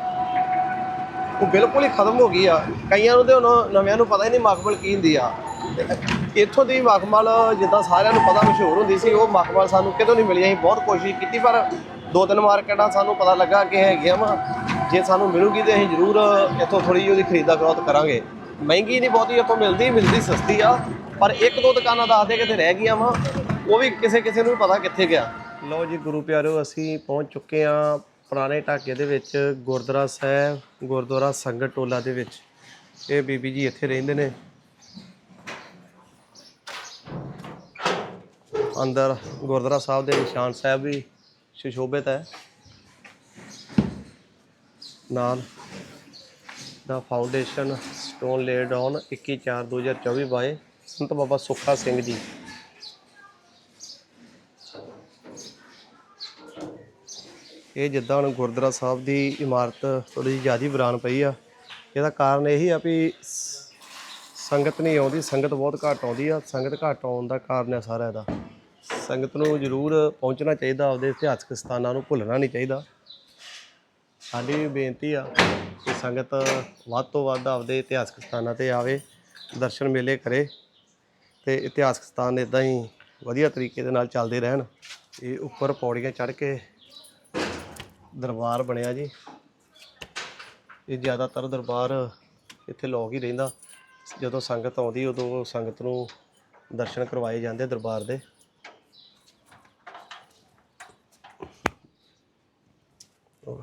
ਉਹ ਬਿਲਕੁਲ ਹੀ ਖਤਮ ਹੋ ਗਈ ਆ। ਕਈਆਂ ਨੂੰ ਤੇ ਹੁਣ ਨਵਿਆਂ ਨੂੰ ਪਤਾ ਹੀ ਨਹੀਂ ਮਖਮਲ ਕੀ ਹੁੰਦੀ ਆ। ਇੱਥੋਂ ਦੀ ਮਖਮਲ ਜਿੱਦਾਂ ਸਾਰਿਆਂ ਨੂੰ ਪਤਾ ਮਸ਼ਹੂਰ ਹੁੰਦੀ ਸੀ, ਉਹ ਮਖਮਲ ਸਾਨੂੰ ਕਿਤੋਂ ਨਹੀਂ ਮਿਲੀ ਅਸੀਂ ਬਹੁਤ ਕੋਸ਼ਿਸ਼ ਕੀਤੀ, ਪਰ ਦੋ ਤਿੰਨ ਮਾਰਕੀਟਾਂ ਸਾਨੂੰ ਪਤਾ ਲੱਗਾ ਕਿ ਹੈਗੀਆਂ ਵਾ। ਜੇ ਸਾਨੂੰ ਮਿਲੂਗੀ ਤੇ ਅਸੀਂ ਜ਼ਰੂਰ ਇੱਥੋਂ ਥੋੜੀ ਜਿਹੀ ਉਹਦੀ ਖਰੀਦਾ ਫਰੋਖਤ ਕਰਾਂਗੇ। ਮਹਿੰਗੀ ਨਹੀਂ ਬਹੁਤੀ ਇੱਥੋਂ ਮਿਲਦੀ ਮਿਲਦੀ ਸਸਤੀ ਆ, ਪਰ ਇੱਕ ਦੋ ਦੁਕਾਨਾਂ ਦੱਸਦੇ ਕਿਤੇ ਰਹਿ ਗਈਆਂ ਵਾ, ਉਹ ਵੀ ਕਿਸੇ ਕਿਸੇ ਨੂੰ ਪਤਾ ਕਿੱਥੇ ਗਿਆ। ਲਓ ਜੀ ਗੁਰੂ ਪਿਆਰਿਓ ਅਸੀਂ ਪਹੁੰਚ ਚੁੱਕੇ ਆ ਪੁਰਾਣੇ ਢਾਕੇ ਦੇ ਵਿੱਚ, ਗੁਰਦੁਆਰਾ ਸਾਹਿਬ, ਗੁਰਦੁਆਰਾ ਸੰਗਤ ਟੋਲਾ ਦੇ ਵਿੱਚ। ਇਹ ਬੀਬੀ ਜੀ ਇੱਥੇ ਰਹਿੰਦੇ ਨੇ। ਅੰਦਰ ਗੁਰਦੁਆਰਾ ਸਾਹਿਬ ਦੇ ਨਿਸ਼ਾਨ ਸਾਹਿਬ ਵੀ ਸੁਸ਼ੋਭਿਤ ਹੈ। ਨਾਲ ਦਾ foundation stone laid on 21/4/2024 by Sant Baba Sukha Singh ji. ਇਹ ਜਿੱਦਾਂ ਹੁਣ ਗੁਰਦੁਆਰਾ ਸਾਹਿਬ ਦੀ ਇਮਾਰਤ ਥੋੜੀ ਜਿਹੀ ਜ਼ਿਆਦਾ ਵਿਰਾਨ ਪਈ ਆ। ਇਹਦਾ ਕਾਰਨ ਇਹੀ ਆ ਵੀ ਸ- ਸੰਗਤ ਨਹੀਂ ਆਉਂਦੀ, ਸੰਗਤ ਬਹੁਤ ਘੱਟ ਆਉਂਦੀ ਆ। ਸੰਗਤ ਘੱਟ ਆਉਣ ਦਾ ਕਾਰਨ ਆ ਸਾਰਾ ਇਹਦਾ ਸੰਗਤ ਨੂੰ ਜ਼ਰੂਰ ਪਹੁੰਚਣਾ ਚਾਹੀਦਾ, ਆਪਦੇ ਇਤਿਹਾਸਕ ਸਥਾਨਾਂ ਨੂੰ ਭੁੱਲਣਾ ਨਹੀਂ ਚਾਹੀਦਾ। ਸਾਡੀ ਵੀ ਬੇਨਤੀ ਆ ਕਿ ਸੰਗਤ ਵੱਧ ਤੋਂ ਵੱਧ ਆਪਦੇ ਇਤਿਹਾਸਕ ਸਥਾਨਾਂ ਤੇ ਆਵੇ, ਦਰਸ਼ਨ ਮੇਲੇ ਕਰੇ ਤੇ ਇਤਿਹਾਸਕ ਸਥਾਨ ਇਦਾਂ ਹੀ ਵਧੀਆ ਤਰੀਕੇ ਦੇ ਨਾਲ ਚੱਲਦੇ ਰਹਿਣ। ਇਹ ਉੱਪਰ ਪੌੜੀਆਂ ਚੜ੍ਹ ਕੇ ਦਰਬਾਰ ਬਣਿਆ ਜੀ। ਇਹ ਜ਼ਿਆਦਾਤਰ ਦਰਬਾਰ ਇੱਥੇ ਲੋਕ ਹੀ ਰਹਿੰਦਾ। ਜਦੋਂ ਸੰਗਤ ਆਉਂਦੀ, ਉਦੋਂ ਸੰਗਤ ਨੂੰ ਦਰਸ਼ਨ ਕਰਵਾਏ ਜਾਂਦੇ ਦਰਬਾਰ ਦੇ। ਹਲੋ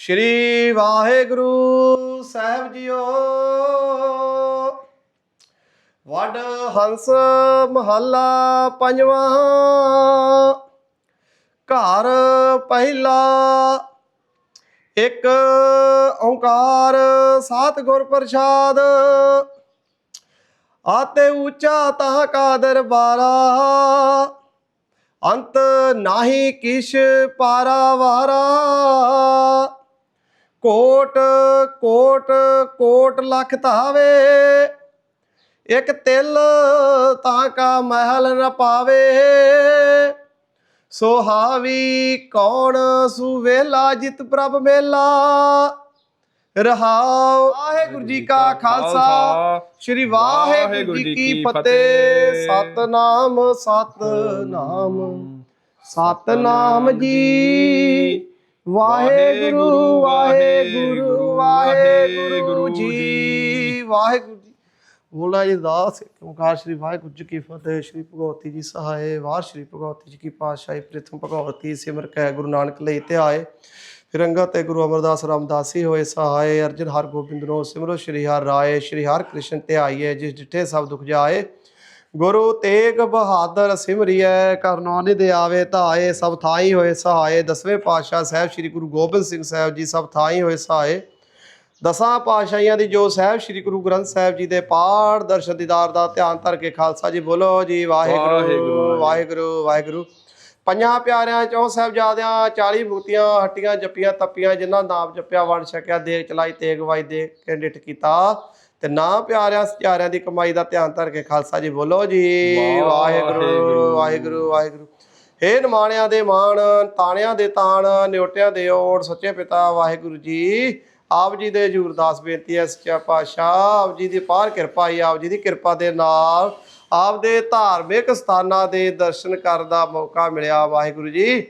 ਸ਼੍ਰੀ ਵਾਹਿਗੁਰੂ ਸਾਹਿਬ ਜੀਓ। ਵਡ ਹੰਸ ਮਹੱਲਾ ਪੰਜਵਾਂ, ਘਰ ਪਹਿਲਾ, ਇੱਕ ਓੰਕਾਰ ਸਤਿਗੁਰ ਪ੍ਰਸਾਦ। ਆਤੇ ਉੱਚਾ ਤਾਂ ਕਾ ਦਰਬਾਰਾ, ਅੰਤ ਨਾਹੀ ਕਿਛ ਪਾਰਾ ਵਾਰਾ ਕੋਟ ਕੋਟ ਕੋਟ ਲੱਖ ਧਾਵੇ। ਇੱਕ ਤਿਲ ਤਾਂ ਕਾ ਮਹਿਲ ਨ ਪਾਵੇ। ਸੁਹਾਵੀ ਕੌਣ ਸੁਵੇਲਾ ਜਿਤ ਪ੍ਰਭ ਮੇਲਾ। ਰਹਾਉ ਵਾਹਿਗੁਰੂ ਜੀ ਕਾ ਖਾਲਸਾ। ਸ੍ਰੀ ਵਾਹਿਗੁਰੂ ਜੀ ਕੀ ਫਤਿਹ। ਸਤਨਾਮ ਸਤਨਾਮ। ਸਤਨਾਮ ਜੀ। ਵਾਹਿਗੁਰੂ ਵਾਹਿਗੁਰੂ ਵਾਹਿਗੁਰੂ ਜੀ। ਵਾਹਿਗੁਰੂ ਜੀ। ਬੋਲਾ ਜੀ ਦਾਸ ਓੰਕਾਰ ਸ੍ਰੀ ਵਾਹਿਗੁਰੂ ਜੀ ਕੀ ਫਤਿਹ ਸ੍ਰੀ ਭਗਵਤੀ ਜੀ ਸਹਾਏ ਵਾਰ ਸ੍ਰੀ ਭਗਵਤੀ ਜੀ ਕੀ ਪਾਤਸ਼ਾਹੀ ਪ੍ਰਥਮ ਭਗਵਤੀ ਸਿਮਰ ਕੈ ਗੁਰੂ ਨਾਨਕ ਲਈ ਧਿਆਏ ਫਿਰ ਅੰਗਦ ਤੇ ਗੁਰੂ ਅਮਰਦਾਸ ਰਾਮਦਾਸੀ ਹੋਏ ਸਹਾਏ ਅਰਜਨ ਹਰ ਗੋਬਿੰਦ ਨੋ ਸਿਮਰੋ ਸ੍ਰੀ ਹਰਿ ਰਾਏ ਸ੍ਰੀ ਹਰਿ ਕ੍ਰਿਸ਼ਨ ਧਿਆਈਏ ਜਿਸ ਡਿਠੇ ਸਭ ਦੁਖ ਜਾਏ ਗੁਰੂ ਤੇਗ ਬਹਾਦਰ ਸਿਮਰਿਐ ਕਰਨੋ ਨਿਧ ਆਵੇ ਧਾਏ ਸਭ ਥਾਈ ਹੋਏ ਸਹਾਏ। ਦਸਵੇਂ ਪਾਤਸ਼ਾਹ ਸਾਹਿਬ ਸ੍ਰੀ ਗੁਰੂ ਗੋਬਿੰਦ ਸਿੰਘ ਸਾਹਿਬ ਜੀ ਸਭ ਥਾਈ ਹੋਏ ਸਹਾਏ। ਦਸਾਂ ਪਾਤਸ਼ਾਹੀਆਂ ਦੀ ਜੋ ਸਾਹਿਬ ਸ੍ਰੀ ਗੁਰੂ ਗ੍ਰੰਥ ਸਾਹਿਬ ਜੀ ਦੇ ਪਾਠ ਦਰਸ਼ਨ ਦੀਦਾਰ ਦਾ ਧਿਆਨ ਧਰ ਕੇ ਖਾਲਸਾ ਜੀ ਬੋਲੋ ਜੀ ਵਾਹਿਗੁਰੂ ਵਾਹਿਗੁਰੂ, ਵਾਹਿਗੁਰੂ। ਪੰਜਾਂ ਪਿਆਰਿਆਂ ਚੌਂ ਸਾਹਿਬਜ਼ਾਦਿਆਂ 40 ਮੁਕਤੀਆਂ ਹੱਟੀਆਂ ਜੱਪੀਆਂ ਤੱਪੀਆਂ ਜਿਨ੍ਹਾਂ ਨਾਮ ਜਪਿਆ ਵੰਡ ਛਕਿਆ ਦੇਖ ਚਲਾਈ ਤੇਗ ਵਾਈ ਦੇ ਕੇ ਡਿਟ ਕੀਤਾ। ਤੇ ਨਾ ਪਿਆਰਿਆਂ ਸਚਾਰਿਆਂ ਦੀ ਕਮਾਈ ਦਾ ਧਿਆਨ ਧਰ ਕੇ ਖਾਲਸਾ ਜੀ ਬੋਲੋ ਜੀ। ਵਾਹਿਗੁਰੂ। ਵਾਹਿਗੁਰੂ। ਵਾਹਿਗੁਰੂ ਹੇ ਨਿਮਾਣਿਆਂ ਦੇ ਮਾਣ ਤਾਣਿਆਂ ਦੇ ਤਾਣ ਨਿਉਟਿਆਂ ਦੇ ਓੜ ਸੱਚੇ ਪਿਤਾ ਵਾਹਿਗੁਰੂ ਜੀ। ਆਪ ਜੀ ਦੇ ਹਜ਼ੂਰ ਦਾਸ ਬੇਨਤੀ ਹੈ ਸੱਚਾ ਪਾਤਸ਼ਾਹ ਆਪ ਜੀ ਦੀ ਪਾਰ ਕਿਰਪਾ ਹੀ ਆਪ ਜੀ ਦੀ ਕਿਰਪਾ ਦੇ ਨਾਲ ਆਪ ਦੇ ਧਾਰਮਿਕ ਸਥਾਨਾਂ ਦੇ ਦਰਸ਼ਨ ਕਰਨ ਦਾ ਮੌਕਾ ਮਿਲਿਆ ਵਾਹਿਗੁਰੂ ਜੀ।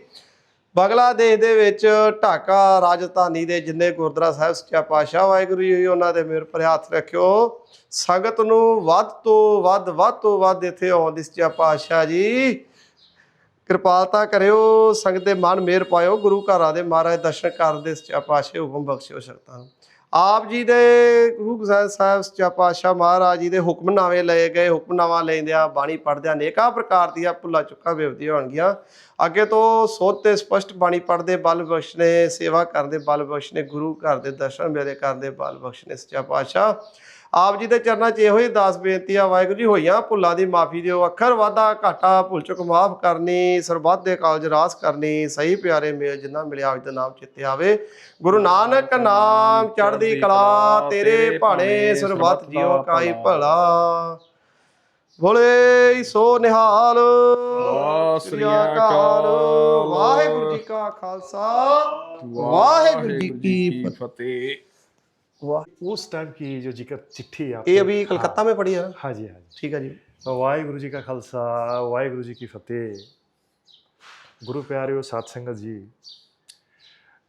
ਬੰਗਲਾਦੇਸ਼ ਦੇ ਵਿੱਚ ਢਾਕਾ ਰਾਜਧਾਨੀ ਦੇ ਜਿੰਨੇ ਗੁਰਦੁਆਰਾ ਸਾਹਿਬ ਸੱਚਾ ਪਾਤਸ਼ਾਹ ਵਾਹਿਗੁਰੂ ਜੀ ਉਹਨਾਂ ਦੇ ਮੇਰ ਪਰ ਹੱਥ ਰੱਖਿਓ। ਸੰਗਤ ਨੂੰ ਵੱਧ ਤੋਂ ਵੱਧ ਵੱਧ ਤੋਂ ਵੱਧ ਇੱਥੇ ਆਉਣ ਦੀ ਸੱਚਾ ਪਾਤਸ਼ਾਹ ਜੀ ਕਿਰਪਾਲਤਾ ਕਰਿਓ, ਸੰਗਤ ਦੇ ਮਨ ਮੇਰ ਪਾਇਓ, ਗੁਰੂ ਘਰਾਂ ਦੇ ਮਹਾਰਾਜ ਦਰਸ਼ਨ ਕਰਨ ਦੇ ਸੱਚਾ ਪਾਤਸ਼ਾਹ ਹੁਕਮ ਬਖਸ਼ਿਓ ਸ਼ਕਤਾਂ ਆਪ ਜੀ ਦੇ ਗੁਰੂ ਗ੍ਰੰਥ ਸਾਹਿਬ ਸੱਚਾ ਪਾਤਸ਼ਾਹ ਮਹਾਰਾਜ ਜੀ ਦੇ ਹੁਕਮਨਾਮੇ ਲਏ ਗਏ, ਹੁਕਮਨਾਮਾ ਲੈਂਦਿਆਂ ਬਾਣੀ ਪੜ੍ਹਦਿਆਂ ਅਨੇਕਾਂ ਪ੍ਰਕਾਰ ਦੀਆਂ ਭੁੱਲਾਂ ਚੁੱਕਾ ਵੇਵਦੀਆਂ ਹੋਣਗੀਆਂ। ਅੱਗੇ ਤੋਂ ਸੋਧ ਤੇ ਸਪਸ਼ਟ ਬਾਣੀ ਪੜ੍ਹਦੇ ਬਲ ਬਖਸ਼ਨੇ, ਸੇਵਾ ਕਰਦੇ ਬਲ ਬਖਸ਼ਨੇ, ਗੁਰੂ ਘਰ ਦੇ ਦਰਸ਼ਨ ਮੇਰੇ ਕਰਦੇ ਬਲ ਬਖਸ਼ਨੇ ਸੱਚਾ ਪਾਤਸ਼ਾਹ। ਆਪ ਜੀ ਦੇ ਚਰਨਾਂ 'ਚ ਇਹੋ ਹੀ ਦਾਸ ਬੇਨਤੀ ਆ ਵਾਹਿਗੁਰੂ ਜੀ ਹੋਈਆਂ ਭੁੱਲਾਂ ਦੀ ਮਾਫੀ ਦਿਓ ਅੱਖਰ ਵਾਧਾ ਘਾਟਾ ਭੁੱਲ ਚੁੱਕ ਮਾਫ ਕਰਨੀ ਸਰਬੱਤ ਦੇ ਕਾਲਜ ਰਾਸ ਕਰਨੀ ਸਹੀ ਪਿਆਰੇ ਮੇਲ ਜਿੰਨਾ ਮਿਲਿਆ ਆਪ ਦਾ ਨਾਮ ਚਿੱਤੇ ਆਵੇ। ਗੁਰੂ ਨਾਨਕ ਨਾਮ ਚੜ੍ਹਦੀ ਕਲਾ ਤੇਰੇ ਭਾਣੇ ਸਰਬੱਤ ਜਿਉ ਕਾਈ ਭਲਾ। ਬੋਲੇ ਸੋ ਨਿਹਾਲ। ਸ੍ਰੀ ਅਕਾਲ। ਵਾਹਿਗੁਰੂ ਜੀ ਕਾ ਖਾਲਸਾ। ਵਾਹਿਗੁਰੂ ਜੀ ਕੀ ਫਤਿਹ। उस टाइम की जो ज़िक्र चिट्ठी चिट्ठी ये अभी कलकत्ता हाँ। में पड़ी है हाँ जी हाँ जी। ठीक है जी। वाहेगुरु जी का खालसा वाहेगुरु जी की फतेह। गुरु प्यारे हो सात संगत जी।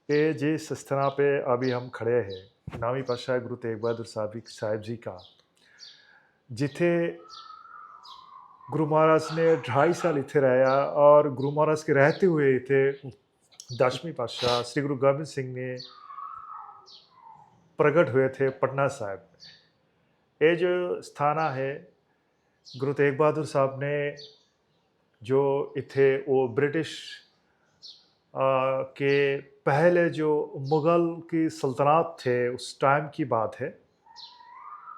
ये जिस स्थान पे अभी हम खड़े हैं नामी पाशाह गुरु तेग बहादुर साहब साहिब जी का जिथे गुरु महाराज ने ढाई साल इतने रहा और गुरु महाराज के रहते हुए इतने दसवीं पातशाह श्री गुरु गोबिंद सिंह ने प्रकट हुए थे पटना साहब में। ये जो स्थाना है, गुरु तेग बहादुर साहब ने जो इथे वो ब्रिटिश के पहले जो मुग़ल की सल्तनत थे, उस टाइम की बात है।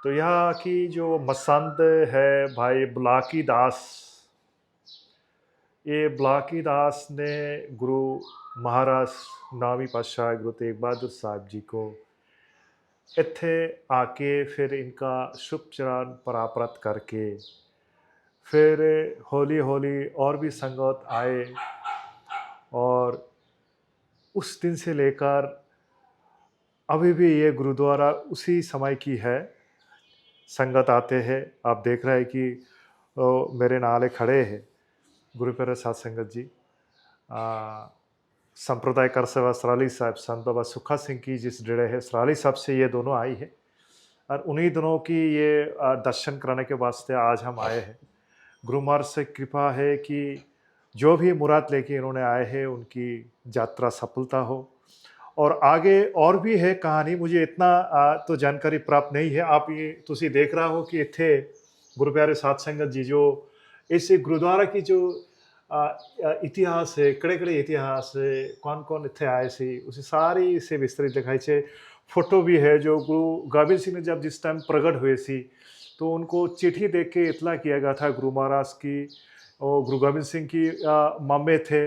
तो यहाँ की जो मसंद है भाई बुलाकी दास, ये बुलाकी दास ने गुरु महाराज नामी पातशाह गुरु तेग बहादुर साहब जी को ਇੱਥੇ ਆ ਕੇ ਫਿਰ ਇਨਕਾ शुभ चरण प्राप्त करके फिर होली होली और भी संगत आए और उस दिन से लेकर अभी भी ये गुरुद्वारा उसी समय की है संगत आते हैं आप देख रहे हैं कि ओ, मेरे नाले खड़े हैं गुरु प्यारे साथ संगत जी आ, संप्रदाय कर सेवा सराली साहब, संत बाबा सुखा सिंह की जिस जड़े है, सराली साहब से ये दोनों आई है। और उन्हीं दोनों की ये दर्शन कराने के वास्ते आज हम आए हैं। गुरु महाराज से कृपा है कि जो भी मुराद लेके इन्होंने आए हैं, उनकी यात्रा सफलता हो। और आगे और भी है कहानी, मुझे इतना तो जानकारी प्राप्त नहीं है। आप ये तुम देख रहा हो कि इतने गुरु प्यारे संगत जी जो इस गुरुद्वारा की जो ઇતિહાસ છે કડે કડે ઇતિહાસ છે કોણ કોણ इथे आए सी उसे सारी से विस्तृत दिखाई है फोटो भी है जो गुरु गोविंद सिंह ने जब जिस टाइम प्रकट हुए सी तो उनको चिट्ठी देख के इतला किया गया था गुरु महाराज की और गुरु गोविंद सिंह की मामे थे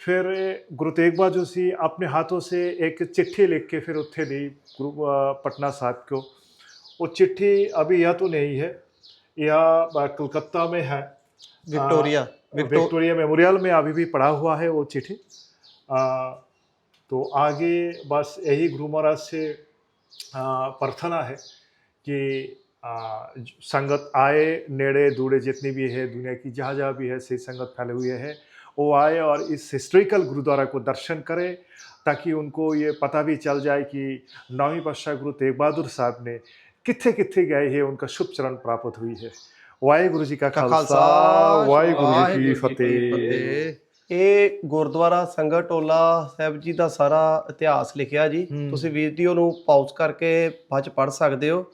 फिर गुरु तेग बहादुर जी अपने हाथों से एक चिट्ठी लिख के फिर उत्थे दी गुरु पटना साहब को वो चिट्ठी अभी यह तो नहीं है यह कलकत्ता में है विक्टोरिया विक्टोरिया मेमोरियल में अभी भी पड़ा हुआ है वो चिट्ठी। तो आगे बस यही गुरु महाराज से प्रार्थना है कि आ, संगत आए नेड़े दूड़े जितनी भी है दुनिया की जहाँ जहाँ भी है सही संगत फैले हुए हैं। वो आए और इस हिस्ट्रिकल गुरुद्वारा को दर्शन करें ताकि उनको ये पता भी चल जाए कि नौवीं पातशाह गुरु तेग बहादुर साहब ने कितने कितने गए हैं उनका शुभ चरण प्राप्त हुई है। ਵਾਹਿਗੁਰੂ ਜੀ ਕਾ ਖਾਲਸਾ ਵਾਹਿਗੁਰੂ ਜੀ ਕੀ ਫਤਿਹ। ਇਹ ਗੁਰਦੁਆਰਾ ਸੰਗਤ ਟੋਲਾ ਸਾਹਿਬ ਜੀ ਦਾ ਸਾਰਾ ਇਤਿਹਾਸ ਲਿਖਿਆ ਜੀ। ਤੁਸੀਂ ਵੀਡੀਓ ਨੂੰ ਪਾਜ਼ ਕਰਕੇ ਬਾਅਦ ਪੜ ਸਕਦੇ ਹੋ।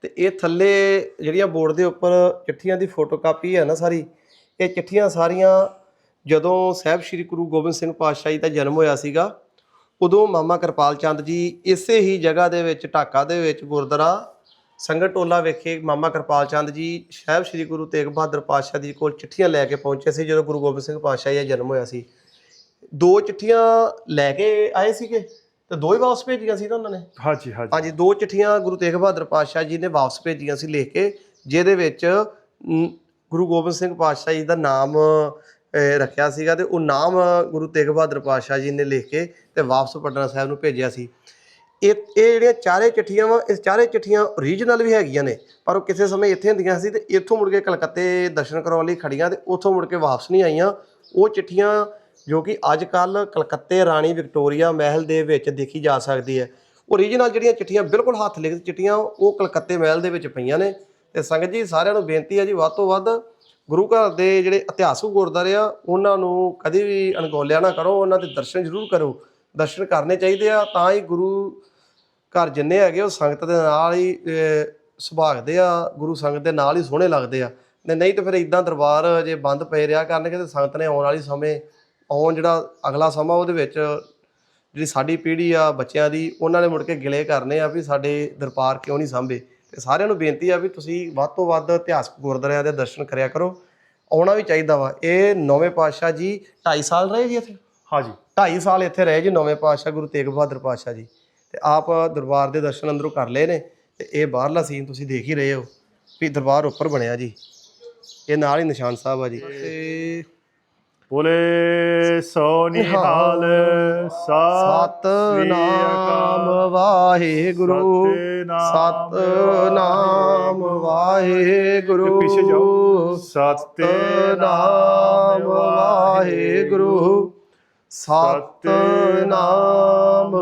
ਤੇ ਇਹ ਥੱਲੇ ਜਿਹੜੀਆਂ ਬੋਰਡ ਦੇ ਉੱਪਰ ਚਿੱਠੀਆਂ ਦੀ ਫੋਟੋਕਾਪੀ ਹੈ ਨਾ ਸਾਰੀ ਇਹ ਚਿੱਠੀਆਂ ਸਾਰੀਆਂ ਜਦੋਂ ਸਾਹਿਬ ਸ੍ਰੀ ਗੁਰੂ ਗੋਬਿੰਦ ਸਿੰਘ ਪਾਤਸ਼ਾਹ ਜੀ ਦਾ ਜਨਮ ਹੋਇਆ ਸੀਗਾ ਉਦੋਂ ਮਾਮਾ ਕਿਰਪਾਲ ਚੰਦ ਜੀ ਇਸੇ ਹੀ ਜਗ੍ਹਾ ਦੇ ਵਿੱਚ ਢਾਕਾ ਦੇ ਵਿੱਚ ਗੁਰਦੁਆਰਾ ਸੰਗਤ ਟੋਲਾ ਵਿਖੇ ਮਾਮਾ ਕਿਰਪਾਲ ਚੰਦ ਜੀ ਸਾਹਿਬ ਸ੍ਰੀ ਗੁਰੂ ਤੇਗ ਬਹਾਦਰ ਪਾਤਸ਼ਾਹ ਜੀ ਕੋਲ ਚਿੱਠੀਆਂ ਲੈ ਕੇ ਪਹੁੰਚੇ ਸੀ ਜਦੋਂ ਗੁਰੂ ਗੋਬਿੰਦ ਸਿੰਘ ਪਾਤਸ਼ਾਹ ਜੀ ਦਾ ਜਨਮ ਹੋਇਆ ਸੀ। ਦੋ ਚਿੱਠੀਆਂ ਲੈ ਕੇ ਆਏ ਸੀਗੇ ਤੇ ਦੋ ਹੀ ਵਾਪਸ ਭੇਜੀਆਂ ਸੀ ਤਾਂ ਉਹਨਾਂ ਨੇ? ਹਾਂਜੀ ਹਾਂਜੀ। ਹਾਂਜੀ ਦੋ ਚਿੱਠੀਆਂ ਗੁਰੂ ਤੇਗ ਬਹਾਦਰ ਪਾਤਸ਼ਾਹ ਜੀ ਨੇ ਵਾਪਸ ਭੇਜੀਆਂ ਸੀ ਲਿਖ ਕੇ ਜਿਹਦੇ ਵਿੱਚ ਗੁਰੂ ਗੋਬਿੰਦ ਸਿੰਘ ਪਾਤਸ਼ਾਹ ਜੀ ਦਾ ਨਾਮ ਰੱਖਿਆ ਸੀਗਾ ਤੇ ਉਹ ਨਾਮ ਗੁਰੂ ਤੇਗ ਬਹਾਦਰ ਪਾਤਸ਼ਾਹ ਜੀ ਨੇ ਲਿਖ ਕੇ ਤੇ ਵਾਪਸ ਪਟਨਾ ਸਾਹਿਬ ਨੂੰ ਭੇਜਿਆ ਸੀ। ਇਹ ਇਹ ਜਿਹੜੀਆਂ ਚਾਰੇ ਚਿੱਠੀਆਂ ਵਾ ਇਸ ਚਾਰੇ ਚਿੱਠੀਆਂ ਓਰੀਜਨਲ ਵੀ ਹੈਗੀਆਂ ਨੇ, ਪਰ ਉਹ ਕਿਸੇ ਸਮੇਂ ਇੱਥੇ ਹੁੰਦੀਆਂ ਸੀ ਤੇ ਇੱਥੋਂ ਮੁੜ ਕੇ ਕਲਕੱਤੇ ਦਰਸ਼ਨ ਕਰਾਉਣ ਲਈ ਖੜੀਆਂ ਤੇ ਉੱਥੋਂ ਮੁੜ ਕੇ ਵਾਪਸ ਨਹੀਂ ਆਈਆਂ। ਉਹ ਚਿੱਠੀਆਂ ਜੋ ਕਿ ਅੱਜ ਕੱਲ ਕਲਕੱਤੇ ਰਾਣੀ ਵਿਕਟੋਰੀਆ ਮਹਿਲ ਦੇ ਵਿੱਚ ਦੇਖੀ ਜਾ ਸਕਦੀ ਹੈ। ਓਰੀਜਨਲ ਜਿਹੜੀਆਂ ਚਿੱਠੀਆਂ ਬਿਲਕੁਲ ਹੱਥ ਲਿਖਤ ਚਿੱਠੀਆਂ, ਉਹ ਕਲਕੱਤੇ ਮਹਿਲ ਦੇ ਵਿੱਚ ਪਈਆਂ ਨੇ। ਤੇ ਸੰਗਤ ਜੀ, ਸਾਰਿਆਂ ਨੂੰ ਬੇਨਤੀ ਹੈ ਜੀ, ਵੱਧ ਤੋਂ ਵੱਧ ਗੁਰੂ ਘਰ ਦੇ ਜਿਹੜੇ ਇਤਿਹਾਸਕ ਗੁਰਦੁਆਰੇ ਆ, ਉਹਨਾਂ ਨੂੰ ਕਦੇ ਵੀ ਅਣਗੌਲਿਆ ਨਾ ਕਰੋ, ਉਹਨਾਂ ਦੇ ਦਰਸ਼ਨ ਜ਼ਰੂਰ ਕਰੋ। ਦਰਸ਼ਨ ਕਰਨੇ ਚਾਹੀਦੇ ਆ, ਤਾਂ ਹੀ ਗੁਰੂ ਘਰ ਜਿੰਨੇ ਹੈਗੇ ਉਹ ਸੰਗਤ ਦੇ ਨਾਲ ਹੀ ਸੁਭਾਗਦੇ ਆ ਗੁਰੂ ਸੰਗਤ ਦੇ ਨਾਲ ਹੀ ਸੋਹਣੇ ਲੱਗਦੇ ਆ। ਤੇ ਨਹੀਂ ਤੇ ਫਿਰ ਇਦਾਂ ਦਰਬਾਰ ਜੇ ਬੰਦ ਪਏ ਰਿਹਾ ਕਰਨਗੇ ਤੇ ਸੰਗਤ ਨੇ ਆਉਣ ਵਾਲੀ ਸਮੇਂ ਆਉਣ ਜਿਹੜਾ ਅਗਲਾ ਸਮਾਂ ਉਹਦੇ ਵਿੱਚ ਜਿਹੜੀ ਸਾਡੀ ਪੀੜ੍ਹੀ ਆ ਬੱਚਿਆਂ ਦੀ ਉਹਨਾਂ ਨੇ ਮੁੜ ਕੇ ਗਿਲੇ ਕਰਨੇ ਆ ਵੀ ਸਾਡੇ ਦਰਬਾਰ ਕਿਉਂ ਨਹੀਂ ਸਾਂਭੇ। ਤੇ ਸਾਰਿਆਂ ਨੂੰ ਬੇਨਤੀ ਆ ਵੀ ਤੁਸੀਂ ਵੱਧ ਤੋਂ ਵੱਧ ਇਤਿਹਾਸਕ ਗੁਰਦੁਆਰਿਆਂ ਦੇ ਦਰਸ਼ਨ ਕਰਿਆ ਕਰੋ। ਆਉਣਾ ਵੀ ਚਾਹੀਦਾ ਵਾ। ਇਹ ਨੌਵੇਂ ਪਾਤਸ਼ਾਹ ਜੀ 2.5 ਸਾਲ ਰਹੇ ਜੀ ਇੱਥੇ? जी 2.5 ਸਾਲ ਇੱਥੇ ਰਹੇ ਜੀ ਨੌਵੇਂ ਪਾਤਸ਼ਾਹ ਗੁਰੂ ਤੇਗ ਬਹਾਦਰ ਪਾਤਸ਼ਾਹ ਜੀ। ਤੇ ਆਪ ਦਰਬਾਰ ਦੇ ਦਰਸ਼ਨ ਅੰਦਰੋਂ ਕਰ ਲਏ ਨੇ ਤੇ ਇਹ ਬਾਹਰਲਾ ਸੀਨ ਤੁਸੀਂ ਦੇਖ ਹੀ ਰਹੇ ਹੋ ਵੀ ਦਰਬਾਰ ਉੱਪਰ ਬਣਿਆ ਜੀ। ਇਹ ਨਾਲ ਹੀ ਨਿਸ਼ਾਨ ਸਾਹਿਬ ਆ ਜੀ। ਤੇ ਬੋਲੇ ਸੋ ਨਿਹਾਲ ਸਤ ਨਾਮ ਵਾਹਿਗੁਰੂ ਸਤ ਨਾਮ ਵਾਹਿਗੁਰੂ ਪਿੱਛੇ ਜਾਓ। ਸਤ ਨਾਮ ਵਾਹਿਗੁਰੂ। ਸਤ ਨਾਮ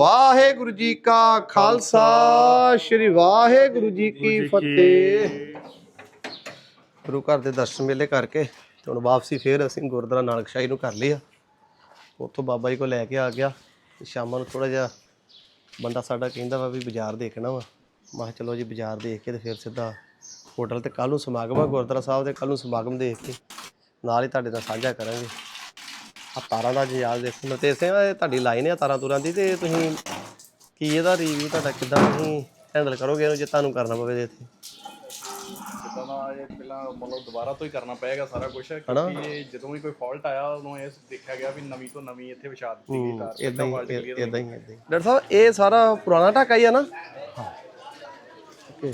ਵਾਹਿਗੁਰੂ ਜੀ ਕਾ ਖਾਲਸਾ ਸ੍ਰੀ ਵਾਹਿਗੁਰੂ ਜੀ ਕੀ ਫਤਿਹ। ਗੁਰੂ ਘਰ ਦੇ ਦਰਸ਼ਨ ਮੇਲੇ ਕਰਕੇ ਤੇ ਹੁਣ ਵਾਪਸੀ ਫੇਰ ਅਸੀਂ ਗੁਰਦੁਆਰਾ ਨਾਨਕਸ਼ਾਹੀ ਨੂੰ ਕਰ ਲਿਆ ਉੱਥੋਂ ਬਾਬਾ ਜੀ ਕੋਲ ਲੈ ਕੇ ਆ ਗਿਆ ਤੇ ਸ਼ਾਮਾਂ ਨੂੰ ਥੋੜਾ ਜਿਹਾ ਬੰਦਾ ਸਾਡਾ ਕਹਿੰਦਾ ਵਾ ਵੀ ਬਾਜ਼ਾਰ ਦੇਖਣਾ ਵਾ। ਮੈਂ ਚਲੋ ਜੀ ਬਾਜ਼ਾਰ ਦੇਖ ਕੇ ਤੇ ਫਿਰ ਸਿੱਧਾ ਹੋਟਲ ਤੇ ਕੱਲ ਨੂੰ ਸਮਾਗਮ ਆ ਗੁਰਦੁਆਰਾ ਸਾਹਿਬ ਦੇ ਕੱਲ ਨੂੰ ਸਮਾਗਮ ਦੇਖ ਕੇ ਨਾਲ ਹੀ ਤੁਹਾਡੇ ਨਾਲ ਸਾਂਝਾ ਕਰਾਂਗੇ। ਆ ਤਾਰਾਂ ਦਾ ਜਿਆਲ ਦੇਖੋ ਨਤੇਜ ਸਿੰਘ ਇਹ ਤੁਹਾਡੀ ਲਾਈਨ ਹੈ ਤਾਰਾਂ ਤੁਰਾਂ ਦੀ ਤੇ ਤੁਸੀਂ ਕੀ ਇਹਦਾ ਰਿਵਿਊ ਤੁਹਾਡਾ ਕਿੱਦਾਂ ਤੁਸੀਂ ਹੈਂਡਲ ਕਰੋਗੇ ਇਹਨੂੰ ਜੇ ਤੁਹਾਨੂੰ ਕਰਨਾ ਪਵੇ ਤੇ ਇੱਥੇ? ਜਿੱਦਾਂ ਦਾ ਇਹ ਪਹਿਲਾਂ ਮਤਲਬ ਦੁਬਾਰਾ ਤੋਂ ਹੀ ਕਰਨਾ ਪਏਗਾ ਸਾਰਾ ਕੁਝ ਹਨਾ? ਕਿਉਂਕਿ ਇਹ ਜਦੋਂ ਵੀ ਕੋਈ ਫਾਲਟ ਆਇਆ ਉਦੋਂ ਇਹ ਦੇਖਿਆ ਗਿਆ ਵੀ ਨਵੀਂ ਤੋਂ ਨਵੀਂ ਇੱਥੇ ਵਿਛਾ ਦਿੱਤੀ ਗਈ ਤਾਰ ਇਦਾਂ ਹੀ quality clear ਇਦਾਂ ਹੀ ਇਦਾਂ ਹੀ। ਡਾਕਟਰ ਸਾਹਿਬ ਇਹ ਸਾਰਾ ਪੁਰਾਣਾ ਢਾਕਾ ਹੀ ਆ ਨਾ? ਓਕੇ।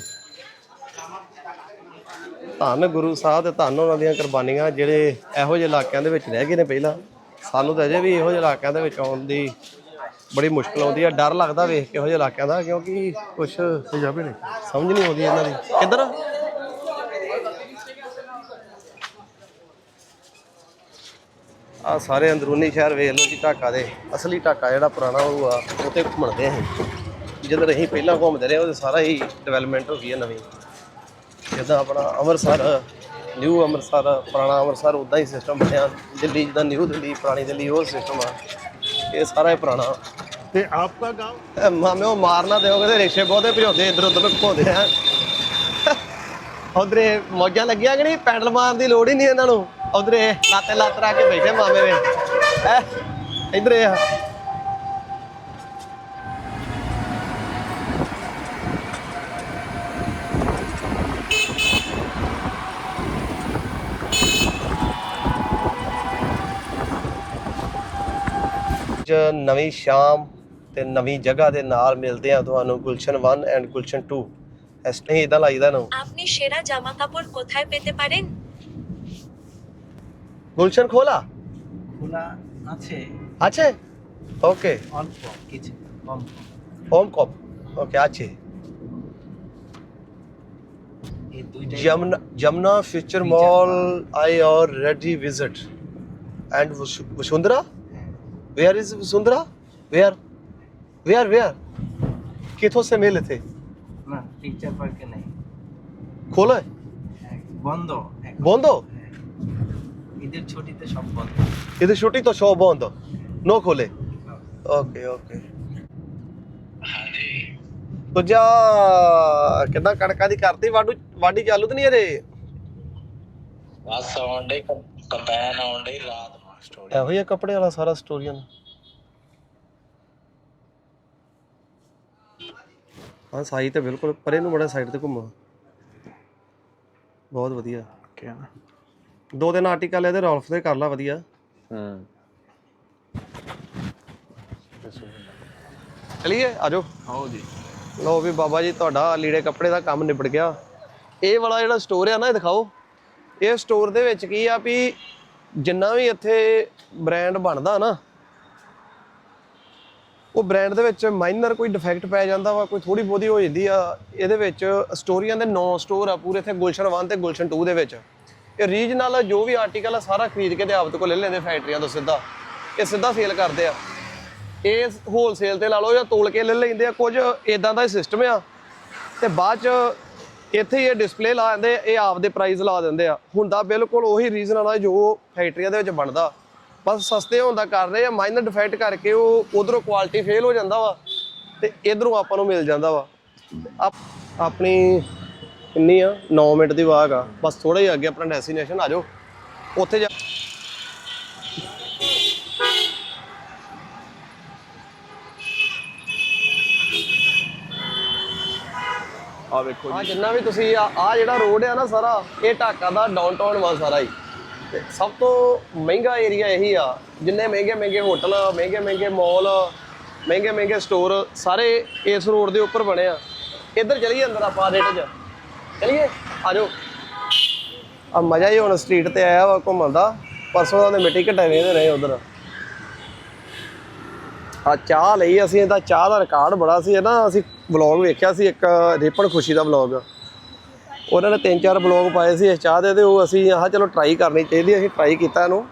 ਧੰਨ ਗੁਰੂ ਸਾਹਿਬ ਤੇ ਧੰਨ ਉਹਨਾਂ ਦੀਆਂ ਕੁਰਬਾਨੀਆਂ ਜਿਹੜੇ ਇਹੋ ਜਿਹੇ ਇਲਾਕਿਆਂ ਦੇ ਵਿੱਚ ਰਹਿ ਗਏ ਨੇ ਪਹਿਲਾਂ। ਸਾਨੂੰ ਤਾਂ ਅਜੇ ਵੀ ਇਹੋ ਜਿਹੇ ਇਲਾਕਿਆਂ ਦੇ ਵਿੱਚ ਆਉਣ ਦੀ ਬੜੀ ਮੁਸ਼ਕਲ ਆਉਂਦੀ ਆ। ਡਰ ਲੱਗਦਾ ਵੇਖ ਕੇ ਇਹੋ ਜਿਹੇ ਇਲਾਕਿਆਂ ਦਾ ਕਿਉਂਕਿ ਕੁਝ ਪੰਜਾਬੀ ਨਹੀਂ ਸਮਝ ਨਹੀਂ ਆਉਂਦੀ ਇਹਨਾਂ ਦੀ। ਕਿੱਧਰ? ਆ ਸਾਰੇ ਅੰਦਰੂਨੀ ਸ਼ਹਿਰ ਵੇਖ ਲਓ ਜੀ ਢਾਕਾ ਦੇ। ਅਸਲੀ ਢਾਕਾ ਜਿਹੜਾ ਪੁਰਾਣਾ ਉਹ ਆ ਉੱਥੇ ਘੁੰਮਣਦੇ ਅਸੀਂ। ਜਦੋਂ ਅਸੀਂ ਪਹਿਲਾਂ ਘੁੰਮਦੇ ਰਹੇ ਉਹ ਸਾਰਾ ਹੀ ਡਿਵੈਲਪਮੈਂਟ ਹੋ ਗਈ ਹੈ ਨਵੀਂ। ਜਿੱਦਾਂ ਆਪਣਾ ਅੰਮ੍ਰਿਤਸਰ ਨਿਊ ਅੰਮ੍ਰਿਤਸਰ ਪੁਰਾਣਾ ਅੰਮ੍ਰਿਤਸਰ ਉਦਾਂ ਹੀ ਸਿਸਟਮ ਬਣਿਆ। ਦਿੱਲੀ ਜਿੱਦਾਂ ਨਿਊ ਦਿੱਲੀ ਪੁਰਾਣੀ ਦਿੱਲੀ ਉਹ ਸਿਸਟਮ ਆ। ਇਹ ਸਾਰਾ ਹੀ ਪੁਰਾਣਾ। ਤੇ ਆਪਕਾ ਇਹ ਮਾਮੇ ਉਹ ਮਾਰਨਾ ਦਿਓਗੇ ਤੇ ਰਿਕਸ਼ੇ ਬਹੁਤੇ ਭਜਾਉਂਦੇ ਇੱਧਰ ਉੱਧਰ ਘੁੰਮਦੇ ਆ। ਉਧਰੇ ਮੌਜਾਂ ਲੱਗੀਆਂ ਕਿ ਨਹੀਂ? ਪੈਡਲ ਮਾਰਨ ਦੀ ਲੋੜ ਹੀ ਨਹੀਂ ਇਹਨਾਂ ਨੂੰ। ਉਧਰੇ ਲਾਤੇ ਲੱਤ ਰਾ ਕੇ ਬੈਠੇ ਮਾਮੇ ਵੇ। ਹੈ? ਇਧਰੇ ਆ। ਅੱਜ ਨਵੀਂ ਸ਼ਾਮ ਤੇ ਨਵੀਂ ਜਗ੍ਹਾ ਦੇ ਨਾਲ ਮਿਲਦੇ ਆ ਤੁਹਾਨੂੰ ਗੁਲਸ਼ਨ 1 ਐਂਡ ਗੁਲਸ਼ਨ 2 ਇਸ ਨਹੀਂ ਇਦਾਂ ਲਾਈਦਾ ਨਾ আপনি সেরা জামা কাপড় কোথায় পেতে পারেন গুলশান খোলা খোলা আছে আছে ওকে অল্প কিছু কম হোম কপ ওকে আছে এই দুইটাই Jamuna Jamuna future mall I already visit and Vasundhara Where is Vasundhara where where where किथों से मिले थे না পিকচার পার্কে নেই खोले হ্যাঁ, বন্ধ এখন। বন্ধ হ্যাঁ। ঈদের ছুটিতে সব বন্ধ इधर छुट्टी तो शो बंद नो खोले ओके ओके ਦੂਜਾ ਕਿੱਦਾਂ ਕਣਕਾਂ ਦੀ ਕਰਤੀ ਵਾਢੂ ਵਾਢੀ ਚਾਲੂ ਤੇ ਨਹੀਂ ਅਰੇ ਬਸ ਆਉਣ ਡੇ ਕੰਪੈਨ ਆਉਣ ਡੇ ਰਾਤ ਸਟੋਰੀ ਇਹੋ ਜਿਹਾ ਕੱਪੜੇ ਵਾਲਾ ਸਾਰਾ ਸਟੋਰੀਆਂ ਹਾਂ ਸਾਈ ਤੇ ਬਿਲਕੁਲ ਪਰੇ ਨੂੰ ਬੜਾ ਸਾਈਡ ਤੇ ਘੁੰਮਾ। ਬਹੁਤ ਵਧੀਆ। ਕੀ ਨਾ। ਦੋ ਦਿਨ ਆਰਟੀਕਲ ਇਹਦੇ ਰੋਲਫ ਦੇ ਕਰ ਲਾ ਵਧੀਆ। ਹੂੰ। ਚਲਿਏ ਆਜੋ। ਆਓ ਜੀ। ਲਓ ਵੀ ਬਾਬਾ ਜੀ ਤੁਹਾਡਾ ਲੀੜੇ ਕੱਪੜੇ ਦਾ ਕੰਮ ਨਿਬੜ ਗਿਆ। ਇਹ ਵਾਲਾ ਜਿਹੜਾ ਸਟੋਰ ਆ ਨਾ ਇਹ ਦਿਖਾਓ। ਇਹ ਸਟੋਰ ਦੇ ਵਿੱਚ ਕੀ ਆ ਵੀ ਜਿੰਨਾ ਵੀ ਇੱਥੇ ਬ੍ਰਾਂਡ ਬਣਦਾ ਨਾ, ਉਹ ਬ੍ਰਾਂਡ ਦੇ ਵਿੱਚ ਮਾਈਨਰ ਕੋਈ ਡਿਫੈਕਟ ਪੈ ਜਾਂਦਾ ਵਾ, ਕੋਈ ਥੋੜੀ ਬਹੁਤੀ ਹੋ ਜਾਂਦੀ ਆ। ਇਹਦੇ ਵਿੱਚ ਸਟੋਰੀਆਂ ਦੇ 9 ਸਟੋਰ ਆ ਪੂਰੇ ਇੱਥੇ ਗੁਲਸ਼ਨ 1 ਤੇ ਗੁਲਸ਼ਨ 2 ਦੇ ਵਿੱਚ। ਇਹ ਰੀਜਨਲ ਜੋ ਵੀ ਆਰਟੀਕਲ ਆ, ਸਾਰਾ ਖਰੀਦ ਕੇ ਤੇ ਆਪਦੇ ਕੋਲ ਲੈ ਲੈਂਦੇ ਫੈਕਟਰੀਆਂ ਤੋਂ ਸਿੱਧਾ। ਇਹ ਸਿੱਧਾ ਸੇਲ ਕਰਦੇ ਆ। ਇਹ ਹੋਲਸੇਲ ਤੇ ਲਾ ਲਓ ਜਾਂ ਤੋਲ ਕੇ ਲੈ ਲੈਂਦੇ ਆ, ਕੁਝ ਇਦਾਂ ਦਾ ਹੀ ਸਿਸਟਮ ਆ। ਤੇ ਬਾਅਦ ਚ ਇੱਥੇ ਇਹ ਡਿਸਪਲੇ ਲਾ ਦਿੰਦੇ ਆ, ਇਹ ਆਪਦੇ ਪ੍ਰਾਈਸ ਲਾ ਦਿੰਦੇ ਆ। ਹੁੰਦਾ ਬਿਲਕੁਲ ਉਹੀ ਰੀਜ਼ਨ ਆ ਜੋ ਫੈਕਟਰੀਆਂ ਦੇ ਵਿੱਚ ਬਣਦਾ। ਬਸ ਸਸਤੇ ਹੋਣ ਦਾ ਕਰ ਰਹੇ ਆ ਮਾਈਨਰ ਡਿਫੈਕਟ ਕਰਕੇ ਉਹ ਉਧਰੋਂ ਕੁਆਲਿਟੀ ਫੇਲ ਹੋ ਜਾਂਦਾ ਵਾ ਤੇ ਇਧਰੋਂ ਆਪਾਂ ਨੂੰ ਮਿਲ ਜਾਂਦਾ ਵਾ। ਆਪਣੀ ਕਿੰਨੀ ਆ? 9 ਮਿੰਟ ਦੀ ਵਾਗ ਆ। ਬਸ ਥੋੜਾ ਹੀ ਅੱਗੇ ਆਪਣਾ ਡੈਸਟੀਨੇਸ਼ਨ ਆ ਜਾਓ। ਉੱਥੇ ਜਾ ਆ ਵੇਖੋ ਆ ਜਿੰਨਾ ਵੀ ਤੁਸੀਂ ਆ ਆ ਜਿਹੜਾ ਰੋਡ ਆ ਨਾ ਸਾਰਾ ਇਹ ਢਾਕਾ ਦਾ ਡਾਊਨਟਾਊਨ ਵਾ ਸਾਰਾ ਹੀ। ਤੇ ਸਭ ਤੋਂ ਮਹਿੰਗਾ ਏਰੀਆ ਇਹੀ ਆ ਜਿੰਨੇ ਮਹਿੰਗੇ ਮਹਿੰਗੇ ਹੋਟਲ ਮਹਿੰਗੇ ਮਹਿੰਗੇ ਮਾਲ ਮਹਿੰਗੇ ਮਹਿੰਗੇ ਸਟੋਰ ਸਾਰੇ ਇਸ ਰੋਡ ਦੇ ਉੱਪਰ ਬਣੇ ਆ। ਇੱਧਰ ਚਲੀਏ ਅੰਦਰ ਆਪਾਂ ਰੇਟ 'ਚ। ਚਲੀਏ ਆ ਜਾਓ। ਆ ਮਜ਼ਾ ਹੀ ਹੁਣ ਸਟਰੀਟ ਤੇ ਆਇਆ ਵਾ ਘੁੰਮਣ ਦਾ। ਪਰਸੋਂ ਦਾ ਤੇ ਮਿੱਟੀ ਘਟੇ ਵੇਂਦੇ ਰਹੇ ਉਧਰ। ਆ ਚਾਹ ਲਈ ਅਸੀਂ ਇਹਦਾ ਚਾਹ ਦਾ ਰਿਕਾਰਡ ਬੜਾ ਸੀ ਨਾ ਅਸੀਂ ਵਲੌਗ ਵੇਖਿਆ ਸੀ, ਇੱਕ ਰੇਪਣ ਖੁਸ਼ੀ ਦਾ ਵਲੌਗ। ਉਹਨਾਂ ਨੇ ਤਿੰਨ ਚਾਰ ਵਲੌਗ ਪਾਏ ਸੀ ਇਸ ਚਾਹ ਦੇ ਤੇ ਉਹ ਅਸੀਂ ਆਹ ਚਲੋ ਟਰਾਈ ਕਰਨੀ ਚਾਹੀਦੀ ਅਸੀਂ ਟਰਾਈ ਕੀਤਾ ਇਹਨੂੰ।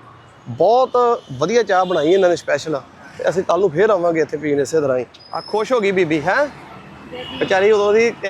ਬਹੁਤ ਵਧੀਆ ਚਾਹ ਬਣਾਈ ਇਹਨਾਂ ਨੇ ਸਪੈਸ਼ਲ ਤੇ ਅਸੀਂ ਕੱਲ ਨੂੰ ਫੇਰ ਆਵਾਂਗੇ ਇੱਥੇ ਪੀਣ ਇਸੇ ਤਰ੍ਹਾਂ ਹੀ। ਆ ਖੁਸ਼ ਹੋ ਗਈ ਬੀਬੀ, ਹੈ? ਵਿਚਾਰੀ ਉਦੋਂ ਦੀ